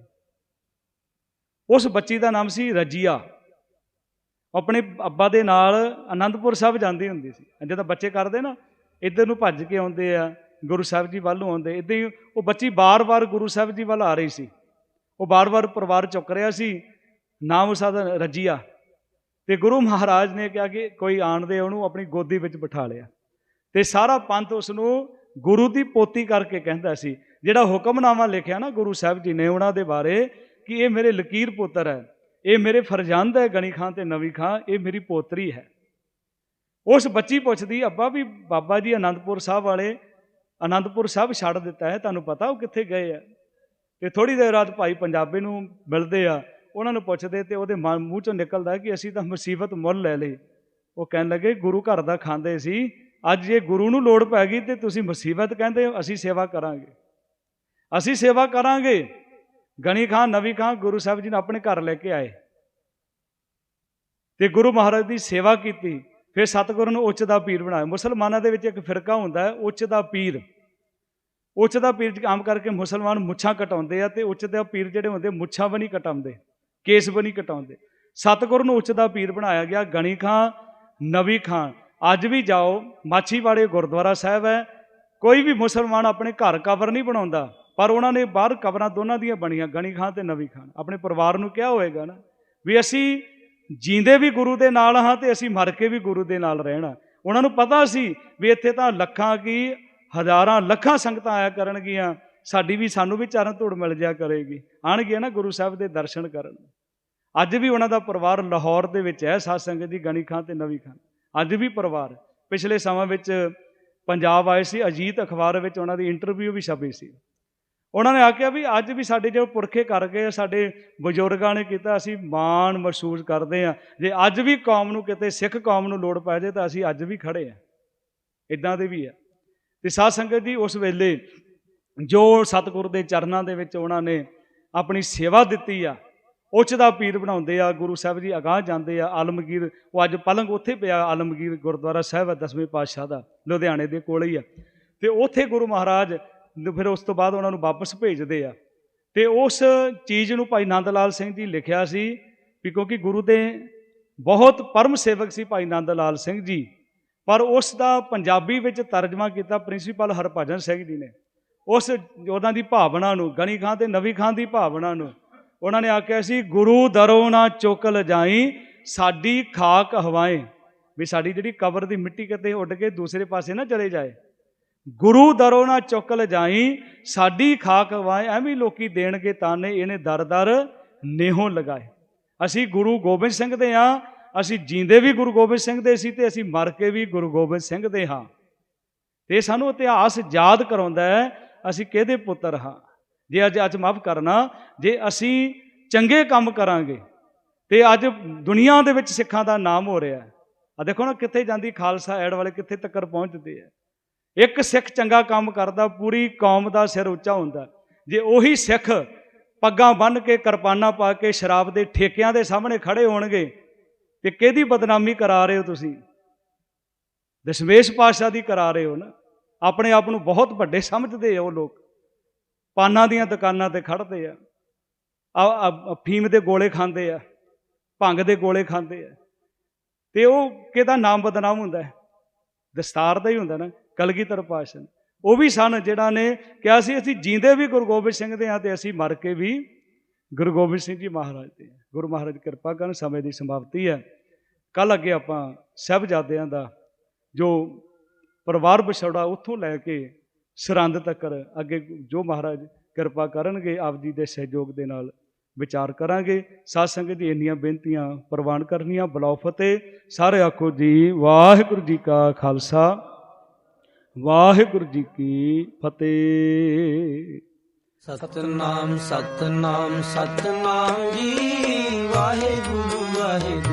ਉਸ ਬੱਚੀ ਦਾ ਨਾਮ ਸੀ ਰਜੀਆ। ਆਪਣੇ ਅੱਬਾ ਦੇ ਨਾਲ ਆਨੰਦਪੁਰ ਸਾਹਿਬ ਜਾਂਦੀ ਹੁੰਦੀ ਸੀ। ਜਦੋਂ ਬੱਚੇ ਕਰਦੇ ਨਾ, ਇੱਧਰ ਨੂੰ ਭੱਜ ਕੇ ਆਉਂਦੇ ਆ, ਗੁਰੂ ਸਾਹਿਬ ਜੀ ਵੱਲ ਨੂੰ ਆਉਂਦੇ। ਇਦਾਂ ਹੀ ਉਹ ਬੱਚੀ ਬਾਰ-ਬਾਰ ਗੁਰੂ ਸਾਹਿਬ ਜੀ ਵੱਲ ਆ ਰਹੀ ਸੀ। ਉਹ ਬਾਰ-ਬਾਰ ਪਰਿਵਾਰ ਚੁੱਕ ਰਿਹਾ ਸੀ। ਨਾਮ ਉਸ ਦਾ ਰਜੀਆ। ਤੇ ਗੁਰੂ ਮਹਾਰਾਜ ਨੇ ਕਿਹਾ ਕਿ ਕੋਈ ਆਣ ਦੇ ਉਹਨੂੰ ਆਪਣੀ ਗੋਦੀ ਵਿੱਚ ਬਿਠਾ ਲਿਆ। ਤੇ ਸਾਰਾ ਪੰਥ ਉਸ ਨੂੰ ਗੁਰੂ ਦੀ ਪੋਤੀ ਕਰਕੇ ਕਹਿੰਦਾ ਸੀ। ਜਿਹੜਾ ਹੁਕਮਨਾਮਾ ਲਿਖਿਆ ਨਾ ਗੁਰੂ ਸਾਹਿਬ ਜੀ ਨੇ ਉਹਨਾਂ ਦੇ ਬਾਰੇ ਕਿ ਇਹ ਮੇਰੇ ਲਕੀਰ ਪੁੱਤਰ ਹੈ, ਇਹ ਮੇਰੇ ਫਰਜ਼ੰਦ ਹੈ ਗਣੀ ਖਾਂ ਤੇ ਨਵੀ ਖਾਂ, ਇਹ ਮੇਰੀ ਪੋਤਰੀ ਹੈ। ਉਸ ਬੱਚੀ ਪੁੱਛਦੀ, ਅੱਬਾ ਵੀ ਬਾਬਾ ਜੀ ਆਨੰਦਪੁਰ ਸਾਹਿਬ ਵਾਲੇ ਆਨੰਦਪੁਰ ਸਾਹਿਬ ਛੱਡ ਦਿੱਤਾ ਹੈ, ਤੁਹਾਨੂੰ ਪਤਾ ਉਹ ਕਿੱਥੇ ਗਏ ਆ? ਤੇ ਥੋੜੀ ਦੇਰ ਬਾਅਦ ਭਾਈ ਪੰਜਾਬੀ ਨੂੰ ਮਿਲਦੇ ਆ, ਉਹਨਾਂ ਨੂੰ ਪੁੱਛਦੇ ਤੇ ਉਹਦੇ ਮਨ- ਮੂੰਹ ਚੋਂ ਨਿਕਲਦਾ ਕਿ ਅਸੀਂ ਤਾਂ ਮੁਸੀਬਤ ਮੁੱਲ ਲੈ ਲਈ ਉਹ ਕਹਿਣ ਲੱਗੇ, ਗੁਰੂ ਘਰ ਦਾ ਖਾਂਦੇ ਸੀ ਅੱਜ ਜੇ ਗੁਰੂ ਨੂੰ ਲੋੜ ਪੈ ਗਈ ਤੇ ਤੁਸੀਂ ਮੁਸੀਬਤ ਕਹਿੰਦੇ ਹੋ, ਅਸੀਂ ਸੇਵਾ ਕਰਾਂਗੇ। ਅਸੀਂ ਸੇਵਾ ਕਰਾਂਗੇ। ਗਣੀ ਖਾਂ, ਨਵੀ ਖਾਂ, ਗੁਰੂ ਸਾਹਿਬ ਜੀ ਨੇ ਆਪਣੇ ਘਰ ਲੈ ਕੇ ਆਏ। ਤੇ ਗੁਰੂ ਮਹਾਰਾਜ ਦੀ ਸੇਵਾ ਕੀਤੀ। ਫਿਰ ਸਤਿਗੁਰੂ ਨੂੰ ਉੱਚ ਦਾ ਪੀਰ ਬਣਾਇਆ। ਮੁਸਲਮਾਨਾਂ ਦੇ ਵਿੱਚ ਇੱਕ ਫਿਰਕਾ ਹੁੰਦਾ ਹੈ, ਉੱਚ ਦਾ ਪੀਰ। ਉੱਚ ਦਾ ਪੀਰ ਆਮ ਕਰਕੇ ਮੁਸਲਮਾਨ ਮੁੱਛਾਂ ਕਟਾਉਂਦੇ ਆ ਤੇ ਉੱਚ ਦਾ ਪੀਰ ਜਿਹੜੇ ਹੁੰਦੇ, ਮੁੱਛਾਂ ਵੀ ਨਹੀਂ ਕਟਾਉਂਦੇ, ਕੇਸ ਵੀ ਨਹੀਂ ਕਟਾਉਂਦੇ। ਸਤਿਗੁਰੂ ਨੂੰ ਉੱਚ ਦਾ ਪੀਰ ਬਣਾਇਆ ਗਿਆ, ਗਣੀ ਖਾਂ, ਨਵੀ ਖਾਂ। ਅੱਜ ਵੀ ਜਾਓ, ਮਾਛੀਵਾੜੇ ਗੁਰਦੁਆਰਾ ਸਾਹਿਬ ਹੈ। ਕੋਈ ਵੀ ਮੁਸਲਮਾਨ ਆਪਣੇ ਘਰ ਕਬਰ ਨਹੀਂ ਬਣਾਉਂਦਾ, ਪਰ ਉਹਨਾਂ ਨੇ ਬਾਹਰ ਕਬਰਾਂ ਦੋਨਾਂ ਦੀਆਂ ਬਣੀਆਂ, ਗਣੀ ਖਾਂ ਤੇ ਨਵੀ ਖਾਂ ਆਪਣੇ ਪਰਿਵਾਰ ਨੂੰ ਕਿਹਾ ਹੋਏਗਾ ਨਾ ਵੀ ਅਸੀਂ ਜੀਂਦੇ ਵੀ ਗੁਰੂ ਦੇ ਨਾਲ ਹਾਂ ਤੇ ਅਸੀਂ ਮਰ ਕੇ ਵੀ ਗੁਰੂ ਦੇ ਨਾਲ ਰਹਿਣਾ। ਉਹਨਾਂ ਨੂੰ ਪਤਾ ਸੀ ਵੀ ਇੱਥੇ ਤਾਂ ਲੱਖਾਂ ਕੀ ਹਜ਼ਾਰਾਂ, ਲੱਖਾਂ ਸੰਗਤਾਂ ਆਇਆ ਕਰਨਗੀਆਂ। ਸਾਡੀ ਵੀ, ਸਾਨੂੰ ਵੀ ਚਰਨ ਧੂੜ ਮਿਲ ਜਾ ਕਰੇਗੀ। ਆਣਗੇ ਨਾ ਗੁਰੂ ਸਾਹਿਬ ਦੇ ਦਰਸ਼ਨ ਕਰਨ। ਅੱਜ ਵੀ ਉਹਨਾਂ ਦਾ ਪਰਿਵਾਰ ਲਾਹੌਰ ਦੇ ਵਿੱਚ ਹੈ, ਸਾਧ ਸੰਗਤ ਦੀ ਗਣੀ ਖਾਂ ਤੇ ਨਵੀ ਖਾਂ ਅੱਜ ਵੀ ਪਰਿਵਾਰ ਪਿਛਲੇ ਸਮਾਂ ਵਿੱਚ ਪੰਜਾਬ ਆਏ ਸੀ ਅਜੀਤ ਅਖਬਾਰ ਵਿੱਚ ਉਹਨਾਂ ਦੀ ਇੰਟਰਵਿਊ ਵੀ ਛਪੀ ਸੀ। ਉਹਨਾਂ ਨੇ ਆਖਿਆ ਵੀ ਅੱਜ ਵੀ ਸਾਡੇ ਜੋ ਪੁਰਖੇ ਕਰ ਗਏ ਆ, ਸਾਡੇ ਬਜ਼ੁਰਗਾਂ ਨੇ ਕੀਤਾ ਅਸੀਂ ਮਾਣ ਮਹਿਸੂਸ ਕਰਦੇ ਆ। ਜੇ ਅੱਜ ਵੀ ਕੌਮ ਨੂੰ ਕਿਤੇ ਸਿੱਖ ਕੌਮ ਨੂੰ ਲੋੜ ਪੈ ਜਾਏ ਤਾਂ ਅਸੀਂ ਅੱਜ ਵੀ ਖੜੇ ਆ। ਇਦਾਂ ਦੇ ਵੀ ਆ। ਤੇ ਸਾਧ ਸੰਗਤ ਜੀ ਉਸ ਵੇਲੇ ਜੋ ਸਤਿਗੁਰ ਦੇ ਚਰਨਾਂ ਦੇ ਵਿੱਚ ਉਹਨਾਂ ਨੇ ਆਪਣੀ ਸੇਵਾ ਦਿੱਤੀ ਆ ਉੱਚ ਦਾ ਪੀਰ ਬਣਾਉਂਦੇ ਆ, ਗੁਰੂ ਸਾਹਿਬ ਜੀ ਅਗਾਹ ਜਾਂਦੇ ਆ, ਆਲਮਗੀਰ, ਉਹ ਅੱਜ ਪਲੰਗ ਉੱਥੇ ਪਿਆ ਆਲਮਗੀਰ ਗੁਰਦੁਆਰਾ ਸਾਹਿਬ ਆ, ਦਸਵੇਂ ਪਾਤਸ਼ਾਹ ਦਾ, ਲੁਧਿਆਣੇ ਦੇ ਕੋਲ ਹੀ ਆ। ਤੇ ਉੱਥੇ ਗੁਰੂ ਮਹਾਰਾਜ ਨੂੰ ਫਿਰ ਉਸ ਤੋਂ ਬਾਅਦ ਉਹਨਾਂ ਨੂੰ ਵਾਪਸ ਭੇਜਦੇ ਆ। ਤੇ ਉਸ ਚੀਜ਼ ਨੂੰ ਭਾਈ ਨੰਦ ਲਾਲ ਸਿੰਘ ਜੀ ਲਿਖਿਆ ਸੀ ਵੀ ਕਿਉਂਕਿ ਗੁਰੂ ਦੇ ਬਹੁਤ ਪਰਮ ਸੇਵਕ ਸੀ ਭਾਈ ਨੰਦ ਲਾਲ ਸਿੰਘ ਜੀ, ਪਰ ਉਸ ਦਾ ਪੰਜਾਬੀ ਵਿੱਚ ਤਰਜਮਾ ਕੀਤਾ ਪ੍ਰਿੰਸੀਪਲ ਹਰਭਜਨ ਸਿੰਘ ਜੀ ਨੇ। ਉਸ ਉਹਨਾਂ ਦੀ ਭਾਵਨਾ ਨੂੰ, ਗਣੀ ਖਾਂ ਤੇ ਨਵੀ ਖਾਂ ਦੀ ਭਾਵਨਾ ਨੂੰ ਉਹਨਾਂ ਨੇ ਆਖਿਆ ਸੀ, ਗੁਰੂ ਦਰੋਂ ਨਾ ਚੁੱਕ ਲਜਾਈ, ਸਾਡੀ ਖਾਕ ਹਵਾਏ। ਵੀ ਸਾਡੀ ਜਿਹੜੀ ਕਬਰ ਦੀ ਮਿੱਟੀ ਕਿਤੇ ਉੱਡ ਕੇ ਦੂਸਰੇ ਪਾਸੇ ਨਾ ਚਲੇ ਜਾਏ। ਗੁਰੂ ਦਰੋਂ ਨਾ ਚੁੱਕ ਲਜਾਈ, ਸਾਡੀ ਖਾਕ ਹਵਾਏ, ਐਵੇਂ ਲੋਕੀ ਦੇਣਗੇ ਤਾਨੇ ਇਹਨੇ ਦਰ ਦਰ ਨੇਹੋਂ ਲਗਾਏ। ਅਸੀਂ ਗੁਰੂ ਗੋਬਿੰਦ ਸਿੰਘ ਦੇ ਆ ਅਸੀਂ ਜੀਂਦੇ ਵੀ ਗੁਰੂ ਗੋਬਿੰਦ ਸਿੰਘ ਦੇ ਸੀ ਤੇ ਅਸੀਂ ਮਰ ਕੇ ਵੀ ਗੁਰੂ ਗੋਬਿੰਦ ਸਿੰਘ ਦੇ ਹਾਂ। ਤੇ ਸਾਨੂੰ ਇਤਿਹਾਸ ਯਾਦ ਕਰਾਉਂਦਾ ਹੈ, ਅਸੀਂ ਕਿਹਦੇ ਪੁੱਤਰ ਹਾਂ? ਜੇ ਅੱਜ ਅੱਜ ਮਾਫ ਕਰਨਾ, ਜੇ ਅਸੀਂ ਚੰਗੇ ਕੰਮ ਕਰਾਂਗੇ, ਤੇ ਅੱਜ ਦੁਨੀਆ ਦੇ ਵਿੱਚ ਸਿੱਖਾਂ ਦਾ ਨਾਮ ਹੋ ਰਿਹਾ ਆ ਦੇਖੋ ਨਾ ਕਿੱਥੇ ਜਾਂਦੀ ਖਾਲਸਾ ਐਡ ਵਾਲੇ ਕਿੱਥੇ ਤੱਕ ਪਹੁੰਚਦੇ ਆ। ਇੱਕ ਸਿੱਖ ਚੰਗਾ ਕੰਮ ਕਰਦਾ, ਪੂਰੀ ਕੌਮ ਦਾ ਸਿਰ ਉੱਚਾ ਹੁੰਦਾ। ਜੇ ਉਹੀ ਸਿੱਖ ਪੱਗਾਂ ਬੰਨ੍ਹ ਕੇ ਕਿਰਪਾਨਾਂ ਪਾ ਕੇ ਸ਼ਰਾਬ ਦੇ ਠੇਕਿਆਂ ਦੇ ਸਾਹਮਣੇ ਖੜੇ ਹੋਣਗੇ, ਤੇ ਕਿਹਦੀ ਬਦਨਾਮੀ ਕਰਾ ਰਹੇ ਹੋ ਤੁਸੀਂ? ਦਸ਼ਮੇਸ਼ ਪਾਤਸ਼ਾਹ ਦੀ ਕਰਾ ਰਹੇ ਹੋ ਨਾ। ਆਪਣੇ ਆਪ ਨੂੰ ਬਹੁਤ ਵੱਡੇ ਸਮਝਦੇ ਆ ਉਹ ਲੋਕ। ਪਾਨਾਂ ਦੀਆਂ ਦੁਕਾਨਾਂ ਤੇ ਖੜਦੇ ਆ। ਆ ਅਫੀਮ ਦੇ ਗੋਲੇ ਖਾਂਦੇ ਆ, ਭੰਗ ਦੇ ਗੋਲੇ ਖਾਂਦੇ ਆ। ਤੇ ਉਹ ਕਿਹਦਾ ਨਾਮ ਬਦਨਾਮ ਹੁੰਦਾ ਹੈ? ਦਸਤਾਰ ਦਾ ਹੀ ਹੁੰਦਾ ਨਾ, ਕਲਗੀਧਰ ਪਾਤਸ਼ਾਹ ਉਹ ਵੀ ਸਨ ਜਿਹੜਾ ਨੇ ਕਿਹਾ ਸੀ, ਅਸੀਂ ਜੀਂਦੇ ਵੀ ਗੁਰੂ ਗੋਬਿੰਦ ਸਿੰਘ ਦੇ ਹਾਂ ਤੇ ਅਸੀਂ ਮਰ ਕੇ ਵੀ ਗੁਰੂ ਗੋਬਿੰਦ ਸਿੰਘ ਜੀ ਮਹਾਰਾਜ ਦੇ ਗੁਰੂ ਮਹਾਰਾਜ ਕਿਰਪਾ ਕਰਨ ਸਮੇਂ ਦੀ ਸਮਾਪਤੀ ਹੈ। ਕੱਲ ਅੱਗੇ ਆਪਾਂ ਸਾਹਿਬਜ਼ਾਦਿਆਂ ਦਾ ਜੋ ਪਰਿਵਾਰ ਵਿਛੋੜਾ ਉੱਥੋਂ ਲੈ ਕੇ ਸਰੰਦ ਤੱਕ ਅੱਗੇ ਜੋ ਮਹਾਰਾਜ ਕਿਰਪਾ ਕਰਨਗੇ ਆਪ ਜੀ ਦੇ ਸਹਿਯੋਗ ਦੇ ਨਾਲ ਵਿਚਾਰ ਕਰਾਂਗੇ। ਸਾਧ ਸੰਗਤ ਦੀ ਇੰਨੀਆਂ ਬੇਨਤੀਆਂ ਪ੍ਰਵਾਨ ਕਰਨੀਆਂ। ਬਲਾਉ ਫਤਿਹ। ਸਾਰੇ ਆਖੋ ਜੀ, ਵਾਹਿਗੁਰੂ ਜੀ ਕਾ ਖਾਲਸਾ। ਵਾਹਿਗੁਰੂ ਜੀ ਕੀ ਫਤਿਹ। ਸਤਨਾਮ ਸਤਨਾਮ ਸਤਨਾਮ ਜੀ। ਵਾਹਿਗੁਰੂ ਵਾਹਿਗੁਰੂ।